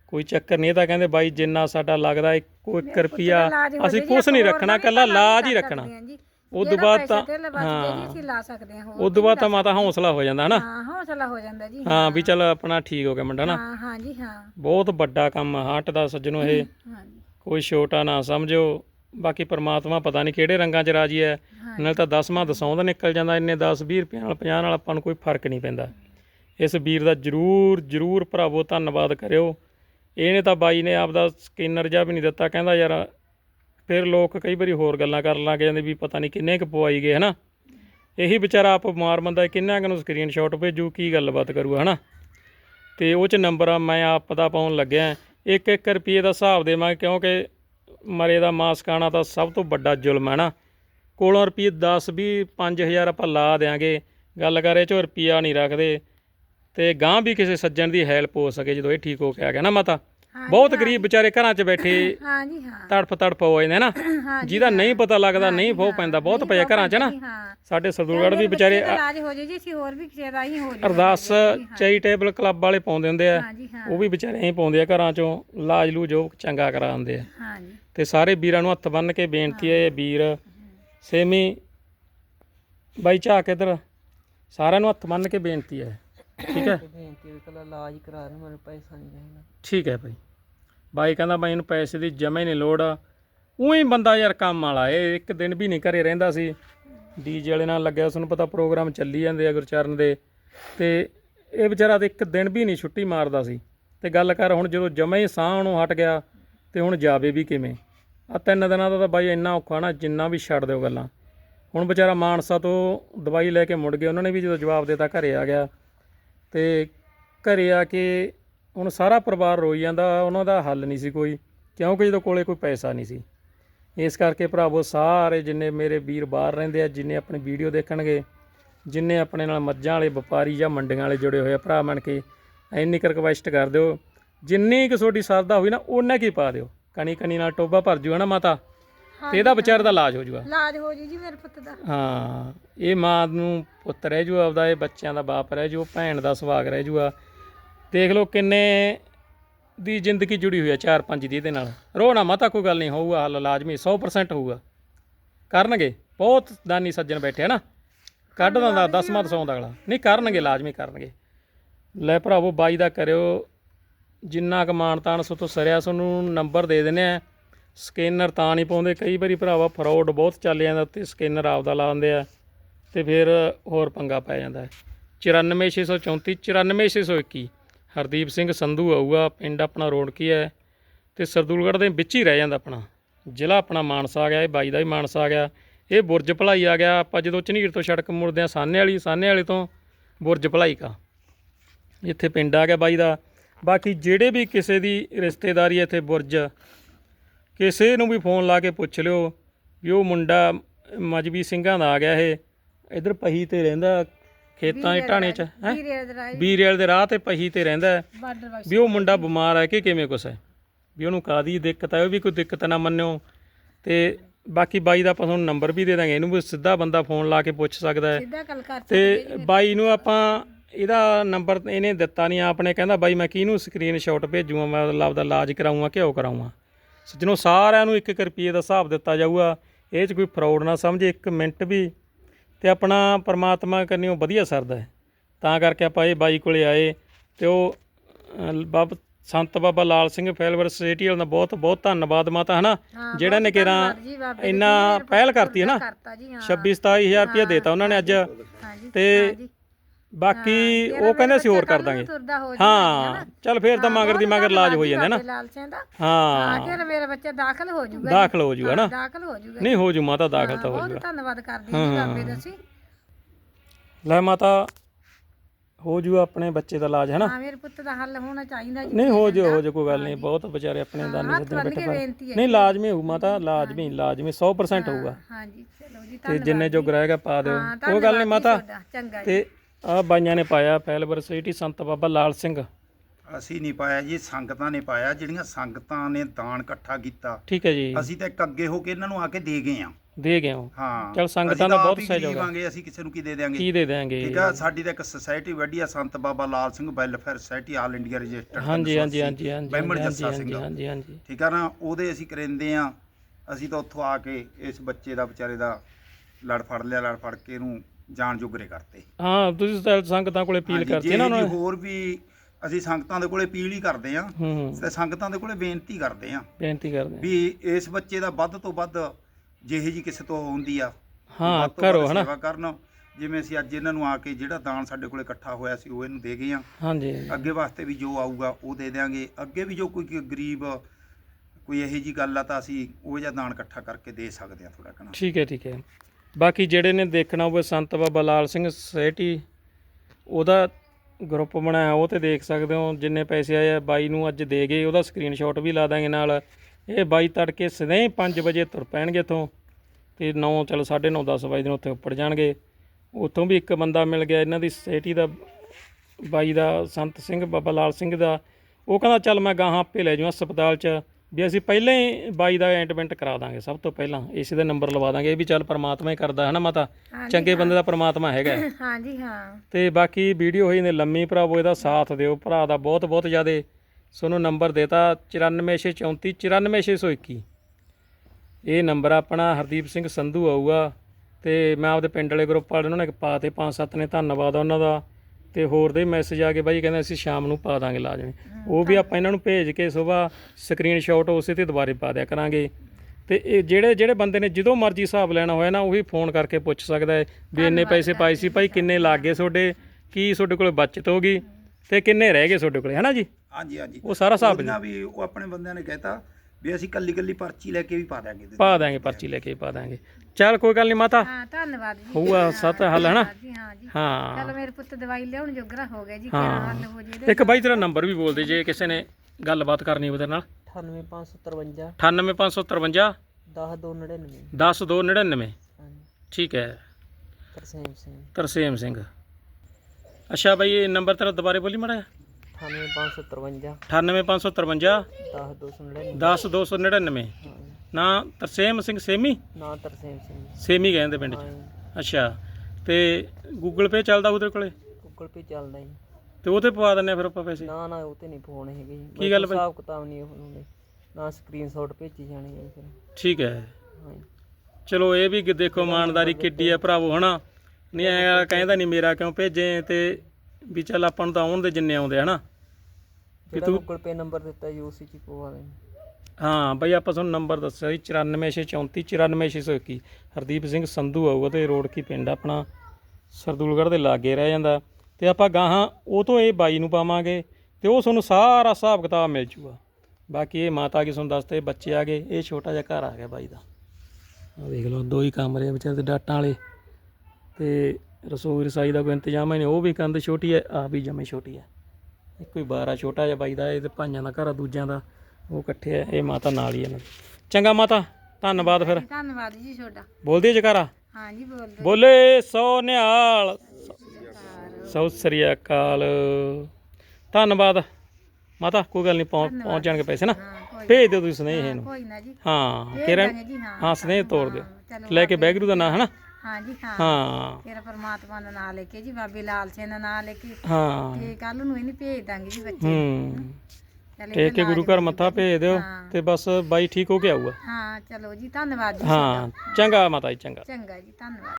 ਕੋਈ ਚੱਕਰ ਨਹੀਂ ਇਹ ਤਾਂ ਕਹਿੰਦੇ ਬਾਈ ਜਿੰਨਾ ਸਾਡਾ ਲੱਗਦਾ ਇੱਕੋ 1 ਰੁਪਿਆ ਹੋ ਅਸੀਂ ਕੁਝ ਨਹੀਂ ਰੱਖਣਾ ਕੱਲਾ ਵੀ ਇਲਾਜ ਹੀ ਰੱਖਣਾ। ਹਾਂ। ਉਸ ਤੋਂ ਬਾਅਦ ਤਾਂ ਜੀ, ਅਸੀਂ ਲਾ ਸਕਦੇ ਹਾਂ ਉਸ ਤੋਂ ਬਾਅਦ ਤਾਂ ਮਾਤਾ ਹੌਸਲਾ ਹੋ ਜਾਂਦਾ ਹਨਾ? ਹਾਂ ਹੌਸਲਾ ਹੋ ਜਾਂਦਾ ਜੀ ਹਾਂ ਵੀ ਚੱਲ ਆਪਣਾ ਠੀਕ ਹੋ ਗਿਆ ਮੁੰਡਾ ਨਾ ਹਾਂ ਹਾਂ ਜੀ ਹਾਂ। ਬਹੁਤ ਵੱਡਾ ਕੰਮ ਆ ਹਾਰਟ ਦਾ ਸੱਜਣੋ ਇਹ। ਹਾਂ ਕੋਈ ਛੋਟਾ ਨਾ ਸਮਝੋ ਬਾਕੀ ਪ੍ਰਮਾਤਮਾ ਪਤਾ ਨਹੀਂ ਕਿਹੜੇ ਰੰਗਾਂ 'ਚ ਰਾਜੀ ਹੈ। ਨਾਲ ਤਾਂ ਦਸਵਾਂ ਦਸੌਂਦ ਨਿਕਲ ਜਾਂਦਾ ਇੰਨੇ 10 20 ਰੁਪਏ ਨਾਲ 50 ਨਾਲ ਆਪਾਂ ਨੂੰ ਕੋਈ ਫ਼ਰਕ ਨਹੀਂ ਪੈਂਦਾ। ਇਸ ਵੀਰ ਦਾ ਜਰੂਰ ਜਰੂਰ ਭਰਾਵੋ ਧੰਨਵਾਦ ਕਰਿਓ। ਇਹਨੇ ਤਾਂ ਬਾਈ ਨੇ ਆਪਦਾ ਸਕੈਨਰ ਜਿਹਾ ਵੀ ਨਹੀਂ ਦਿੱਤਾ, ਕਹਿੰਦਾ ਯਾਰ ਫਿਰ ਲੋਕ ਕਈ ਵਾਰੀ ਹੋਰ ਗੱਲਾਂ ਕਰਨ ਲੱਗ ਜਾਂਦੇ ਵੀ ਪਤਾ ਨਹੀਂ ਕਿੰਨੇ ਕੁ ਪਵਾਈ ਗਏ, ਹਨਾ? ਇਹੀ ਵਿਚਾਰਾ ਆਪ ਬਿਮਾਰ ਬੰਦਾ ਕਿੰਨਾ ਕੁ ਨੂੰ ਸਕਰੀਨਸ਼ਾਟ ਭੇਜੂ, ਕੀ ਗੱਲਬਾਤ ਕਰੂਗਾ, ਹਨਾ? ਤੇ ਉਹ ਚ ਨੰਬਰ ਆ ਮੈਂ ਆਪ ਦਾ ਪਾਉਣ ਲੱਗਿਆ ਇੱਕ ਇੱਕ ਰੁਪਏ ਦਾ ਹਿਸਾਬ ਦੇਵਾਂਗੇ, ਕਿਉਂਕਿ ਮਰੇ ਦਾ ਮਾਸ ਖਾਣਾ ਤਾਂ ਸਭ ਤੋਂ ਵੱਡਾ ਜ਼ੁਲਮ ਹੈ ਨਾ ਕੋਲੋਂ ਰੁਪਏ 10 20 5000 ਆਪਾਂ ਲਾ ਦੇਾਂਗੇ ਗੱਲ ਕਰੇ ਚੋ ਰੁਪਿਆ ਨਹੀਂ ਰੱਖਦੇ। ਤੇ ਗਾਂ ਵੀ ਕਿਸੇ ਸੱਜਣ ਦੀ ਹੈਲਪ ਹੋ ਸਕੇ ਜਦੋਂ ਇਹ ਠੀਕ ਹੋ ਕੇ ਆ ਗਿਆ ਨਾ ਮਾਤਾ? ਬਹੁਤ ਗਰੀਬ ਵਿਚਾਰੇ ਘਰਾਂ 'ਚ ਬੈਠੇ ਹਾਂ ਜੀ ਹਾਂ ਤੜਫ ਤੜਫ ਹੋ ਜਾਂਦੇ ਨਾ। ਜਿਹਦਾ ਨਹੀਂ ਪਤਾ ਲੱਗਦਾ ਨਹੀਂ ਫੋ ਪੈਂਦਾ ਬਹੁਤ ਪਿਆ ਘਰਾਂ 'ਚ ਨਾ। ਸਾਡੇ ਸਰਦੂਲਗੜ੍ਹ ਵੀ ਵਿਚਾਰੇ ਇਲਾਜ ਹੋ ਜੇ ਜੀ ਅਸੀਂ ਹੋਰ ਵੀ ਕਿਸੇ ਦਾ ਹੀ ਹੋ ਜੇ ਅਰਦਾਸ ਚੈਰੀਟੇਬਲ ਕਲੱਬ ਵਾਲੇ ਪਾਉਂਦੇ ਹੁੰਦੇ ਆ। ਉਹ ਵੀ ਵਿਚਾਰੇ ਐਂ ਪਾਉਂਦੇ ਆ ਘਰਾਂ 'ਚੋਂ ਇਲਾਜ ਲੂ ਜੋ ਚੰਗਾ ਕਰਾਉਂਦੇ ਆ। ਹਾਂ ਜੀ। ਤੇ ਸਾਰੇ ਵੀਰਾਂ ਨੂੰ ਹੱਥ ਬੰਨ ਕੇ ਬੇਨਤੀ ਹੈ ਇਹ ਵੀਰ ਸੇਮੀ ਬਾਈ ਝਾਕ ਇੱਧਰ ਸਾਰਿਆਂ ਨੂੰ ਹੱਥ ਬੰਨ ਕੇ ਬੇਨਤੀ ਹੈ। ਠੀਕ ਹੈ? ਤੇ ਬੇਨਤੀ ਵੀ ਕੱਲਾ ਇਲਾਜ ਹੀ ਕਰਾ ਰਹੇ ਮੈਨੂੰ ਪੈਸਾ ਨਹੀਂ ਚਾਹੀਦਾ ਠੀਕ ਹੈ ਬਾਈ ਬਾਈ ਕਹਿੰਦਾ ਬਾਈ ਇਹਨੂੰ ਪੈਸੇ ਦੀ ਜਮਾ ਹੀ ਨਹੀਂ ਲੋੜ। ਉਹੀ ਬੰਦਾ ਯਾਰ ਕੰਮ ਵਾਲਾ ਇਹ ਇੱਕ ਦਿਨ ਵੀ ਨਹੀਂ ਘਰੇ ਰਹਿੰਦਾ ਸੀ। ਡੀਜੇ ਵਾਲੇ ਨਾਲ ਲੱਗਿਆ ਤੁਹਾਨੂੰ ਪਤਾ ਪ੍ਰੋਗਰਾਮ ਚੱਲੀ ਜਾਂਦੇ ਆ ਗੁਰਚਰਨ ਦੇ। ਤੇ ਇਹ ਵਿਚਾਰਾ ਤੇ ਇੱਕ ਦਿਨ ਵੀ ਨਹੀਂ ਛੁੱਟੀ ਮਾਰਦਾ ਸੀ। ਤੇ ਗੱਲ ਕਰ ਹੁਣ ਜਦੋਂ ਜਮਾ ਹੀ ਸਾਹ ਨੂੰ ਹਟ ਗਿਆ ਤੇ ਹੁਣ ਜਾਵੇ ਵੀ ਕਿਵੇਂ? ਆ ਤਿੰਨ ਦਿਨਾਂ ਦਾ ਤਾਂ ਬਾਈ ਇੰਨਾ ਔਖਾ ਨਾ ਜਿੰਨਾ ਵੀ ਛੱਡ ਦਿਓ ਗੱਲਾਂ। ਹੁਣ ਵਿਚਾਰਾ ਮਾਨਸਾ ਤੋਂ ਦਵਾਈ ਲੈ ਕੇ ਮੁੜ ਗਿਆ ਉਹਨਾਂ ਨੇ ਵੀ ਜਦੋਂ ਜਵਾਬ ਦਿੱਤਾ ਘਰੇ ਆ ਗਿਆ। ਤੇ ਘਰੇ ਆ ਕੇ ਹੁਣ ਸਾਰਾ ਪਰਿਵਾਰ ਰੋਈ ਜਾਂਦਾ, ਉਹਨਾਂ ਦਾ ਹੱਲ ਨਹੀਂ ਸੀ ਕੋਈ, ਕਿਉਂਕਿ ਜਦੋਂ ਕੋਲੇ ਕੋਈ ਪੈਸਾ ਨਹੀਂ ਸੀ। ਇਸ ਕਰਕੇ ਭਰਾਵੋ, ਸਾਰੇ ਜਿੰਨੇ ਮੇਰੇ ਵੀਰ ਬਾਹਰ ਰਹਿੰਦੇ ਆ, ਜਿੰਨੇ ਆਪਣੀ ਵੀਡੀਓ ਦੇਖਣਗੇ, ਜਿੰਨੇ ਆਪਣੇ ਨਾਲ ਮੱਝਾਂ ਵਾਲੇ, ਵਪਾਰੀ ਜਾਂ ਮੰਡੀਆਂ ਵਾਲੇ ਜੁੜੇ ਹੋਏ ਆ ਭਰਾ ਬਣ ਕੇ, ਇੰਨੀ ਕੁ ਰਿਕਵੈਸਟ ਕਰ ਦਿਓ। ਜਿੰਨੀ ਕੁ ਤੁਹਾਡੀ ਸਰਦਾ ਹੋਈ ਨਾ, ਉਹਨਾਂ ਕੀ ਪਾ ਦਿਓ? ਕਣੀ ਕਣੀ ਨਾਲ ਟੋਬਾ ਭਰ ਜੂਗਾ ਨਾ ਮਾਤਾ। ਤੇ ਇਹਦਾ ਵਿਚਾਰ ਦਾ ਇਲਾਜ ਹੋ ਜੂਗਾ। ਇਲਾਜ ਹੋ ਜੇ ਜੀ ਮੇਰੇ ਪੁੱਤ ਦਾ। ਹਾਂ ਇਹ ਮਾਂ ਨੂੰ ਪੁੱਤ ਰਹਿ ਜੂ ਆਪਦਾ ਇਹ ਬੱਚਿਆਂ ਦਾ ਬਾਪ ਰਹਿ ਜੂ ਭੈਣ ਦਾ ਸੁਹਾਗ ਰਹਿ ਜੂਗਾ। ਦੇਖ ਲਓ ਕਿੰਨੇ ਦੀ ਜ਼ਿੰਦਗੀ ਜੁੜੀ ਹੋਈ ਚਾਰ ਪੰਜ ਦੀ ਇਹਦੇ ਨਾਲ। ਰੋਣਾ ਮਾਤਾ ਕੋਈ ਗੱਲ ਨਹੀਂ ਹੋਊਗਾ ਹੱਲ ਲਾਜ਼ਮੀ 100% ਹੋਊਗਾ। ਕਰਨਗੇ ਬਹੁਤ ਦਾਨੀ ਸੱਜਣ ਬੈਠੇ ਆ ਨਾ। ਕੱਢ ਦਿੰਦਾ ਦਸਵਾਂ ਦਸੌਂ ਦਾ ਅਗਲਾ। ਨਹੀਂ ਕਰਨਗੇ ਲਾਜ਼ਮੀ ਕਰਨਗੇ। ਲੈ ਭਰਾਵੋ ਬਾਈ ਦਾ ਕਰਿਓ ਜਿੰਨਾ ਕੁ ਮਾਣ ਤਾਣ ਸੋ ਤੋਂ ਸਰਿਆ ਤੁਹਾਨੂੰ ਨੰਬਰ ਦੇ ਦਿੰਦੇ ਆ। ਸਕੈਨਰ ਤਾਂ ਨਹੀਂ ਪਾਉਂਦੇ। ਕਈ ਵਾਰੀ ਭਰਾਵਾ ਫਰਾਡ ਬਹੁਤ ਚੱਲ ਜਾਂਦਾ ਉੱਤੇ ਸਕੈਨਰ ਆਪਦਾ ਲਾ ਦਿੰਦੇ ਆ ਤੇ ਫਿਰ ਹੋਰ ਪੰਗਾ ਪੈ ਜਾਂਦਾ ਹੈ। 94634 94621 ਹਰਦੀਪ ਸਿੰਘ ਸੰਧੂ ਆਊਗਾ। ਪਿੰਡ ਆਪਣਾ ਰੋਡ ਹੈ ਤੇ ਸਰਦੂਲਗੜ੍ਹ ਦੇ ਵਿੱਚ ਹੀ ਰਹਿ ਜਾਂਦਾ ਆਪਣਾ। ਜ਼ਿਲ੍ਹਾ ਆਪਣਾ ਮਾਨਸਾ ਆ ਗਿਆ, ਇਹ ਬਾਈ ਦਾ ਵੀ ਮਾਨਸਾ ਆ ਗਿਆ। ਇਹ ਬੁਰਜ ਭਲਾਈ ਆ ਗਿਆ। ਆਪਾਂ ਜਦੋਂ ਝਨੀਰ ਤੋਂ ਸੜਕ ਮੁੜਦੇ ਆ ਸਾਹਨੇ ਵਾਲੀ, ਸਾਹਨੇ ਵਾਲੇ ਤੋਂ ਬੁਰਜ ਭਲਾਈ ਕਾ। ਇੱਥੇ ਪਿੰਡ ਆ ਗਿਆ ਬਾਈ ਦਾ। ਬਾਕੀ ਜਿਹੜੇ ਵੀ ਕਿਸੇ ਦੀ ਰਿਸ਼ਤੇਦਾਰੀ ਇੱਥੇ ਬੁਰਜ ਕਿਸੇ ਨੂੰ ਵੀ ਫੋਨ ਲਾ ਕੇ ਪੁੱਛ ਲਿਓ ਵੀ ਉਹ ਮੁੰਡਾ ਮਜਬੀ ਸਿੰਘਾਂ ਦਾ ਆ ਗਿਆ ਇਹ। ਇਧਰ ਪਹੀ ਤੇ ਰਹਿੰਦਾ ਖੇਤਾਂ ਦੇ ਢਾਣੇ ਚ ਹੈ? ਦਾ ਬੀਰੇਲ ਦੇ ਰਾਹ ਤੇ ਪਹੀ ਤੇ ਰਹਿੰਦਾ। ਵੀ ਉਹ ਮੁੰਡਾ ਬਿਮਾਰ ਹੈ ਕਿ ਕਿਵੇਂ ਕੁਛ ਹੈ? ਵੀ ਉਹਨੂੰ ਕਾਦੀ ਦਿੱਕਤ ਹੈ ਉਹ ਵੀ ਕੋਈ ਦਿੱਕਤ ਨਾ ਮੰਨਿਓ। ਤੇ ਬਾਕੀ ਬਾਈ ਦਾ ਆਪਾਂ ਤੁਹਾਨੂੰ ਨੰਬਰ ਵੀ ਦੇ ਦਾਂਗੇ ਇਹਨੂੰ ਵੀ ਸਿੱਧਾ ਬੰਦਾ ਫੋਨ ਲਾ ਕੇ ਪੁੱਛ ਸਕਦਾ ਹੈ। ਸਿੱਧਾ ਗੱਲ ਕਰ ਤੇ ਬਾਈ ਨੂੰ ਆਪਾਂ ਇਹਦਾ ਨੰਬਰ ਇਹਨੇ ਦਿੱਤਾ ਨਹੀਂ ਆਪਨੇ ਕਹਿੰਦਾ ਬਾਈ ਮੈਂ ਕਿਹਨੂੰ ਸਕਰੀਨਸ਼ਾਟ ਭੇਜੂਗਾ ਮੈਂ ਆਪਦਾ ਆਪਦਾ ਇਲਾਜ ਕਰਾਉਂਗਾ ਕਿਉਂ ਕਰਾਉਂਗਾ ਸੱਜਣੋ ਸਾਰਿਆਂ ਨੂੰ 1 ਰੁਪਏ ਦਾ ਹਿਸਾਬ ਦਿੱਤਾ ਜਾਊਗਾ ਇਹ 'ਚ ਕੋਈ ਫਰਾਡ ਨਾ ਸਮਝੇ 1 ਮਿੰਟ ਵੀ। ਤੇ ਆਪਣਾ ਪਰਮਾਤਮਾ ਕਰਨੀਓ ਵਧੀਆ ਸਰਦਾ ਹੈ। ਤਾਂ ਕਰਕੇ ਆਪਾਂ ਇਹ ਬਾਈ ਕੋਲੇ ਆਏ ਤੇ ਉਹ ਬਾਬ ਸੰਤ ਬਾਬਾ ਲਾਲ ਸਿੰਘ ਫੈਲਵਰ ਸੋਸਾਇਟੀ ਵਾਲਿਆਂ ਦਾ ਬਹੁਤ ਬਹੁਤ ਧੰਨਵਾਦ ਮਾਤਾ ਹਨਾ? ਜਿਹੜਾ ਨੇ ਦੀ ਇੰਨਾ ਪਹਿਲ ਕਰਤੀ ਹੈ ਨਾ ਕਰਤਾ ਜੀ ਹਾਂ। 26 27000 ਰੁਪਏ ਦੇਤਾ ਉਹਨਾਂ ਨੇ ਅੱਜ। ਤੇ ਬਾਕੀ ਉਹ ਕਹਿੰਦੇ ਅਸੀਂ ਹੋਰ ਕਰ ਦਾਂਗੇ ਤੁਰਦਾ ਹੋ ਹਾਂ ਚੱਲ ਫੇਰ ਤਾਂ ਮਗਰ ਦੀ ਮਗਰ ਇਲਾਜ ਹੋ ਜਾਂਦਾ ਨਾ? ਦਾ। ਹਾਂ। ਆ ਕੇ ਮੇਰਾ ਬੱਚਾ ਦਾਖਲ ਹੋ ਜਾਊਗਾ ਦਾਖਲ ਹੋ ਜੂਗਾ ਨਾ? ਦਾਖਲ ਹੋ ਜਾਊਗਾ ਨਹੀਂ ਹੋ ਜੂ ਮਾਤਾ ਦਾਖਲ ਤਾਂ ਹੋ ਬਹੁਤ ਜੂਗਾ। ਧੰਨਵਾਦ ਕਰਦੀ ਹਾਂ ਜੀ ਬਾਬੇ ਦਾ ਸੀ ਲੈ ਮਾਤਾ ਹੋ ਜੂ ਆਪਣੇ ਬੱਚੇ ਦਾ ਇਲਾਜ ਹੈ ਨਾ ਹਾਂ ਮੇਰੇ ਪੁੱਤ ਦਾ ਹੱਲ ਹੋਣਾ ਚਾਹੀਦਾ ਜੀ ਨਹੀਂ ਹੋ ਜੂ ਹੋ ਜੂ ਕੋਈ ਗੱਲ ਨਹੀਂ। ਬਹੁਤ ਵਿਚਾਰੇ ਆਪਣੇ ਦਾਨੀ ਬੰਨ ਬੈਠੇ ਨਹੀਂ ਲਾਜ਼ਮੀ ਹੋਊ ਮਾਤਾ ਲਾਜ਼ਮੀ ਲਾਜ਼ਮੀ 100% ਹੋਊਗਾ। ਹਾਂਜੀ ਚਲੋ ਜੀ ਤੇ ਧੰਨਵਾਦ ਜਿੰਨੇ ਜੋ। ਰਹੇਗਾ ਪਾ ਦਿਓ। ਕੋਈ ਗੱਲ ਨਹੀਂ ਮਾਤਾ। ਤੁਹਾਡਾ। ਚੰਗਾ ਜੀ। ਤੇ ਆ ਬਾਈਆਂ ਨੇ ਪਾਇਆ ਫੈਲਵਰ ਸੋਸਾਇਟੀ ਸੰਤ ਬਾਬਾ ਲਾਲ ਸਿੰਘ। ਅਸੀਂ ਨਹੀਂ ਪਾਇਆ ਜੀ ਸੰਗਤਾਂ ਨੇ ਪਾਇਆ ਜਿਹੜੀਆਂ ਸੰਗਤਾਂ ਨੇ ਦਾਨ ਇਕੱਠਾ ਕੀਤਾ। ਠੀਕ ਹੈ ਜੀ। ਅਸੀਂ ਤਾਂ ਇੱਕ ਅੱਗੇ ਹੋ ਕੇ ਇਹਨਾਂ ਨੂੰ ਆ ਕੇ ਦੇ ਗਏ ਆ ਦੇ ਗਏ ਹੋ। ਹਾਂ। ਚੱਲ ਸੰਗਤਾਂ ਦਾ ਬਹੁਤ ਹੀ ਸਹਿਯੋਗ। ਗਰੀਬਾਂਗੇ, ਅਸੀਂ ਕਿਸੇ ਨੂੰ ਕੀ ਦੇ ਦੇਾਂਗੇ ਕੀ ਦੇ ਦੇਾਂਗੇ ਠੀਕ ਆ ਸਾਡੀ ਤਾਂ ਇੱਕ ਸੁਸਾਇਟੀ ਵੱਡੀ ਆ Sant Baba Lal Singh welfare society all India registered ਹਾਂਜੀ ਹਾਂਜੀ ਹਾਂਜੀ ਹਾਂਜੀ ਬਹਿਮਣ ਹਾਂਜੀ ਜੱਸਾ ਸਿੰਘ। ਹਾਂਜੀ ਹਾਂਜੀ। ਠੀਕ ਆ ਨਾ ਉਹਦੇ ਅਸੀਂ ਕਰਿੰਦੇ ਆ ਅਸੀਂ ਤਾਂ ਉੱਥੋਂ ਆ ਕੇ ਇਸ ਬੱਚੇ ਦਾ ਵਿਚਾਰੇ ਦਾ ਲੜ ਫੜ ਲਿਆ ਲੜ ਫੜ ਕੇ ਇਹਨੂੰ ਜਾਨ ਜੋਗਰੇ ਕਰਤੇ। ਹਾਂ ਤੁਸੀਂ ਤਾਂ ਸੰਗਤਾਂ ਕੋਲੇ ਅਪੀਲ ਹਾਂਜੀ, ਕਰਤੀ ਜੇ ਨਾ ਉਹਨਾਂ ਜੀ ਨੇ। ਹੋਰ ਵੀ ਅਸੀਂ ਸੰਗਤਾਂ ਦੇ ਕੋਲੇ ਅਪੀਲ ਹੀ ਕਰਦੇ ਆ ਹੂੰ ਹੂੰ, ਤੇ ਸੰਗਤਾਂ ਦੇ ਕੋਲੇ ਬੇਨਤੀ ਕਰਦੇ ਆ ਬੇਨਤੀ ਕਰਦੇ ਹਾਂ। ਵੀ ਇਸ ਬੱਚੇ ਦਾ ਵੱਧ ਤੋਂ ਵੱਧ ਜਿਹੇ ਜੀ ਕਿਸੇ ਤੋਂ ਹੁੰਦੀ ਆ ਹਾਂ ਵੱਧ ਤੋਂ ਵੱਧ ਕਰੋ ਹਨਾ? ਸੇਵਾ ਕਰਨ। ਜਿਵੇਂ ਅਸੀਂ ਅੱਜ ਇਹਨਾਂ ਨੂੰ ਆ ਕੇ ਜਿਹੜਾ ਦਾਨ ਸਾਡੇ ਕੋਲੇ ਇਕੱਠਾ ਹੋਇਆ ਸੀ ਉਹ ਇਹਨੂੰ ਦੇ ਗਏ ਆ ਹਾਂਜੀ। ਅੱਗੇ ਵਾਸਤੇ ਵੀ ਜੋ ਆਊਗਾ ਉਹ ਦੇ ਦਿਆਂਗੇ। ਅੱਗੇ ਵੀ ਜੋ ਕੋਈ ਗਰੀਬ ਕੋਈ ਇਹੋ ਜੀ ਗੱਲ ਆ ਤਾਂ ਅਸੀਂ ਉਹ ਜਿਹਾ ਦਾਨ ਇਕੱਠਾ ਕਰਕੇ ਦੇ ਸਕਦੇ ਆ ਥੋੜਾ ਕਣਾ ਠੀਕ ਹੈ ਠੀਕ ਹੈ। ਬਾਕੀ ਜਿਹੜੇ ਨੇ ਦੇਖਣਾ ਹੋਵੇ ਸੰਤ ਬਾਬਾ ਲਾਲ ਸਿੰਘ ਸੁਸਾਇਟੀ ਉਹਦਾ ਗਰੁੱਪ ਬਣਾਇਆ, ਉਹ ਤੇ ਦੇਖ ਸਕਦੇ ਹੋ ਜਿੰਨੇ ਪੈਸੇ ਆਏ ਆ। ਬਾਈ ਨੂੰ ਅੱਜ ਦੇ ਗਏ, ਉਹਦਾ ਸਕਰੀਨਸ਼ਾਟ ਵੀ ਲਾ ਦਾਂਗੇ ਨਾਲ। ਇਹ ਬਾਈ ਤੜਕੇ ਸਦੇ 5 ਵਜੇ ਤੁਰ ਪੈਣਗੇ ਇੱਥੋਂ ਤੇ 9 ਚਲ 9:30 10 ਵਜੇ ਨੂੰ ਉੱਥੇ ਉੱਪਰ ਜਾਣਗੇ। ਉੱਥੋਂ ਵੀ ਇੱਕ ਬੰਦਾ ਮਿਲ ਗਿਆ, ਇਹਨਾਂ ਦੀ ਸੋਸਾਇਟੀ ਦਾ ਬਾਈ ਦਾ, ਸੰਤ ਸਿੰਘ ਬਾਬਾ ਲਾਲ ਸਿੰਘ ਦਾ। ਉਹ ਕਹਿੰਦਾ, ਚੱਲ ਮੈਂ ਗਾਹਾਂ ਆਪੇ ਲੈ ਜਾਵਾਂ ਹਸਪਤਾਲ 'ਚ। ਵੀ ਅਸੀਂ ਪਹਿਲਾਂ ਹੀ ਬਾਈ ਦਾ ਐਂਟਮੈਂਟ ਕਰਾ ਦਾਂਗੇ ਸਭ ਤੋਂ ਪਹਿਲਾਂ। ਇਸੇ ਦਾ ਨੰਬਰ ਲਵਾ ਦਾਂਗੇ ਇਹ ਵੀ ਚੱਲ ਪਰਮਾਤਮਾ ਹੀ ਕਰਦਾ ਹੈ ਨਾ ਮਾਤਾ ਚੰਗੇ ਬੰਦੇ ਦਾ ਪਰਮਾਤਮਾ ਹੈਗਾ। ਹਾਂਜੀ ਹਾਂ। ਤੇ ਬਾਕੀ ਵੀਡੀਓ ਹੋਈ ਨੇ ਲੰਮੀ ਭਰਾਵੋ ਇਹਦਾ ਸਾਥ ਦਿਓ। ਭਰਾ ਦਾ ਬਹੁਤ ਬਹੁਤ ਜ਼ਿਆਦੇ। ਸੋਨੂੰ ਨੰਬਰ ਦੇਤਾ 94634 94621 ਇਹ ਨੰਬਰ ਆਪਣਾ ਹਰਦੀਪ ਸਿੰਘ ਸੰਧੂ ਆਊਗਾ। ਤੇ ਮੈਂ ਆਪਦੇ ਪਿੰਡ ਵਾਲੇ ਗਰੁੱਪ ਵਾਲੇ ਉਹਨਾਂ ਨੇ ਪਾ ਤੇ ਪੰਜ ਸੱਤ ਨੇ ਧੰਨਵਾਦ ਉਹਨਾਂ ਦਾ। ਤੇ ਹੋਰ ਦੇ ਮੈਸੇਜ ਆ ਕੇ ਬਾਈ ਕਹਿੰਦੇ ਅਸੀਂ ਸ਼ਾਮ ਨੂੰ ਪਾ ਦਾਂਗੇ ਲਾਜ਼ਮੀ। ਉਹ ਵੀ ਆਪਾਂ ਇਹਨਾਂ ਨੂੰ ਭੇਜ ਕੇ ਸਵੇਰ ਸਕਰੀਨਸ਼ਾਟ ਉਸੇ ਤੇ ਦੁਬਾਰੇ ਪਾ ਦਿਆ ਕਰਾਂਗੇ। ਤੇ ਇਹ ਜਿਹੜੇ ਜਿਹੜੇ ਬੰਦੇ ਨੇ ਜਦੋਂ ਮਰਜ਼ੀ ਹਿਸਾਬ ਲੈਣਾ ਹੋਇਆ ਨਾ ਉਹੀ ਫੋਨ ਕਰਕੇ ਪੁੱਛ ਸਕਦਾ ਹੈ ਵੀ ਇੰਨੇ ਪੈਸੇ ਪਾਏ ਸੀ ਭਾਈ ਕਿੰਨੇ ਲੱਗ ਗਏ ਤੁਹਾਡੇ ਕੀ ਤੁਹਾਡੇ ਕੋਲ ਬਚਤ ਹੋ ਗਈ ਤੇ ਕਿੰਨੇ ਰਹਿ ਗਏ ਤੁਹਾਡੇ ਕੋਲੇ ਹੈਨਾ ਜੀ? ਹਾਂਜੀ ਹਾਂਜੀ। ਉਹ ਸਾਰਾ ਹਿਸਾਬ ਉਹਦੀਆਂ ਵੀ ਉਹ ਆਪਣੇ ਬੰਦਿਆਂ ਨੇ ਕਹਿਤਾ ਵੀ ਅਸੀਂ ਕੱਲੀ ਕੱਲੀ ਪਰਚੀ ਲੈ ਕੇ ਵੀ ਪਾ ਦਿਆਂਗੇ ਇਹਦੇ ਤੇ। ਪਾ ਦਾਂਗੇ ਪਰਚੀ ਲੈ ਕੇ ਪਾ ਦਾਂਗੇ ਚੱਲ ਕੋਈ ਗੱਲ ਨਹੀਂ ਮਾਤਾ। ਹਾਂ ਧੰਨਵਾਦ ਜੀ। ਹੋਊਗਾ ਸੱਤ ਹੱਲ ਹੈਨਾ ਜੀ ਹਾਂ ਜੀ। ਹਾਂ। ਚਲੋ ਮੇਰੇ ਪੁੱਤ ਦਵਾਈ ਲਿਆਉਣ ਜੋਗਰਾ ਹੋ ਗਿਆ ਜੀ ਹਾਂ। ਕਿਹੜਾ ਹੱਲ ਹੋ ਜੇ ਇਹਦੇ ਇੱਕ ਬਾਈ ਤੇਰਾ ਨੰਬਰ ਵੀ ਬੋਲ ਦੇ ਜੇ ਕਿਸੇ ਨੇ ਗੱਲਬਾਤ ਕਰਨੀ ਉਹਦੇ ਨਾਲ। 98553 98553 10299 10299 ਹਾਂਜੀ। ਠੀਕ ਹੈ। ਤਰਸੇਮ ਸਿੰਘ। ਤਰਸੇਮ ਸਿੰਘ। ਅੱਛਾ ਬਾਈ ਇਹ ਨੰਬਰ ਤੇਰਾ ਦੁਬਾਰੇ ਬੋਲੀ ਮੜਾ 98553 98553 10299 10299 ਹਾਂਜੀ ਨਾ ਤਰਸੇਮ ਸਿੰਘ ਸੇਮੀ? ਨਾ ਤਰਸੇਮ ਸਿੰਘ ਸੇਮੀ। ਕਹਿੰਦੇ ਪਿੰਡ 'ਚ। ਅੱਛਾ। ਤੇ ਗੂਗਲ ਪੇ ਚੱਲਦਾ ਉਹਦੇ ਕੋਲੇ? ਗੂਗਲ ਪੇ ਚੱਲਦਾ ਜੀ। ਤੇ ਉਹ ਤੇ ਪਵਾ ਦਿੰਨੇ ਆ ਫਿਰ ਆਪਾਂ ਪੈਸੇ? ਨਾ ਨਾ ਉਹ ਤੇ ਨਹੀਂ ਫੋਨ ਹੈਗੇ ਜੀ। ਕੀ ਗੱਲ ਬਈ? ਹਿਸਾਬ ਕਿਤਾਬ ਨਹੀਂ ਉਹਨੂੰ ਨਾ ਸਕਰੀਨਸ਼ਾਟ ਭੇਜੀ ਜਾਣੀ ਹੈ ਫਿਰ। ਠੀਕ ਹੈ। ਚਲੋ ਇਹ ਵੀ ਦੇਖੋ ਇਮਾਨਦਾਰੀ ਕਿੱਡੀ ਹੈ ਭਰਾਵੋ ਹਨਾ? ਨਹੀਂ ਐ ਕਹਿੰਦਾ ਨਹੀਂ ਮੇਰਾ ਕਿਉਂ ਭੇਜੇ ਤੇ ਵੀ ਚੱਲ ਆਪਾਂ ਨੂੰ ਤਾਂ ਆਉਣ ਦੇ ਜਿੰਨੇ ਆਉਂਦੇ ਹਨਾ। ਜਿਹੜਾ ਗੂਗਲ ਪੇ ਨੰਬਰ ਦਿੱਤਾ ਉਸੇ ਚ ਹੀ ਪਵਾ ਦੇਣੀ। ਹਾਂ ਬਈ ਆਪਾਂ ਤੁਹਾਨੂੰ ਨੰਬਰ ਦੱਸਿਆ ਸੀ 94634 94621 ਹਰਦੀਪ ਸਿੰਘ ਸੰਧੂ ਆਊਗਾ ਤੇ ਰੋਡ ਕੀ ਪਿੰਡ ਆਪਣਾ ਸਰਦੂਲਗੜ੍ਹ ਦੇ ਲਾਗੇ ਰਹਿ ਜਾਂਦਾ। ਤੇ ਆਪਾਂ ਗਾਹਾਂ ਉਹ ਤੋਂ ਇਹ ਬਾਈ ਨੂੰ ਪਾਵਾਂਗੇ ਤੇ ਉਹ ਤੁਹਾਨੂੰ ਸਾਰਾ ਹਿਸਾਬ ਕਿਤਾਬ ਮਿਲ ਜੂਗਾ। ਬਾਕੀ ਇਹ ਮਾਤਾ ਕੀ ਤੁਹਾਨੂੰ ਦੱਸਤੇ ਬੱਚੇ ਆ ਗਏ ਇਹ ਛੋਟਾ ਜਿਹਾ ਘਰ ਆ ਗਿਆ ਬਾਈ ਦਾ। ਆ ਦੇਖ ਲਓ ਦੋ ਹੀ ਕਮਰੇ ਵਿਚਾਰੇ ਦੇ ਡਾਟਾਂ ਵਾਲੇ। ਤੇ ਰਸੋਈ ਰਸਾਈ ਦਾ ਕੋਈ ਇੰਤਜ਼ਾਮ ਹੀ ਨਹੀਂ ਉਹ ਵੀ ਕੰਧ ਛੋਟੀ ਹੈ ਆ ਵੀ ਜਮੇ ਛੋਟੀ ਹੈ। ਇੱਕੋ ਹੀ ਬਾਰ ਛੋਟਾ ਜਿਹਾ ਬਾਈ ਦਾ ਇਹ ਤੇ ਭਾਈਆਂ ਦਾ ਘਰ ਆ ਦੂਜਿਆਂ ਦਾ ਉਹ ਇਕੱਠੇ ਆ ਇਹ ਮਾਤਾ ਨਾਲ ਹੀ ਇਹਨਾਂ ਚੰਗਾ ਮਾਤਾ ਧੰਨਵਾਦ ਫਿਰ। ਧੰਨਵਾਦ ਜੀ ਤੁਹਾਡਾ। ਬੋਲਦੀ ਜਕਾਰਾ? ਹਾਂ ਜੀ ਬੋਲ ਦਿਓ ਬੋਲੇ ਸੋ ਨਿਹਾਲ। ਸਤਿ ਸ੍ਰੀ ਅਕਾਲ। ਧੰਨਵਾਦ। ਮਾਤਾ ਕੋਈ ਗੱਲ ਨਹੀਂ ਪਹੁੰਚ ਜਾਣਗੇ ਪੈਸੇ ਨਾ। ਹਾਂ ਭੇਜ ਦਿਓ ਤੁਸੀਂ ਸੁਨੇਹੇ ਨੂੰ ਕੋਈ ਨਾ ਜੀ। ਹਾਂ ਜੀ ਹਾਂ। ਹਾਂ ਸੁਨੇਹੇ ਤੋੜ ਦਿਓ। ਲੈ ਕੇ ਬੈਗਰੂ ਦਾ ਨਾਂ ਹਨਾ? ਹਾਂ ਜੀ ਹਾਂ। ਹਾਂ। ਤੇਰਾ ਪਰਮਾਤਮਾ ਦਾ ਨਾਮ ਲੈ ਕੇ ਜੀ ਬਾਬੇ ਲਾਲ ਸਿੰਘ ਦਾ ਨਾਮ ਲੈ ਕੇ। ਹਾਂ। ਤੇ ਕੱਲ ਨੂੰ ਇਹਨੂੰ ਭੇਜ ਦਾਂਗੇ ਜੀ ਬੱਚੇ ਹੂੰ। ਚੱਲ ਟੇਕ ਕੇ ਗੁਰੂ ਘਰ ਮੱਥਾ ਭੇਜ ਦਿਓ ਹਾਂ। ਤੇ ਬਸ ਬਾਈ ਠੀਕ ਹੋ ਕੇ ਆਊਗਾ। ਹਾਂ ਚਲੋ ਜੀ ਧੰਨਵਾਦ ਜੀ ਹਾਂ ਚੰਗਾ ਮਾਤਾ ਜੀ ਚੰਗਾ। ਚੰਗਾ ਜੀ ਧੰਨਵਾਦ।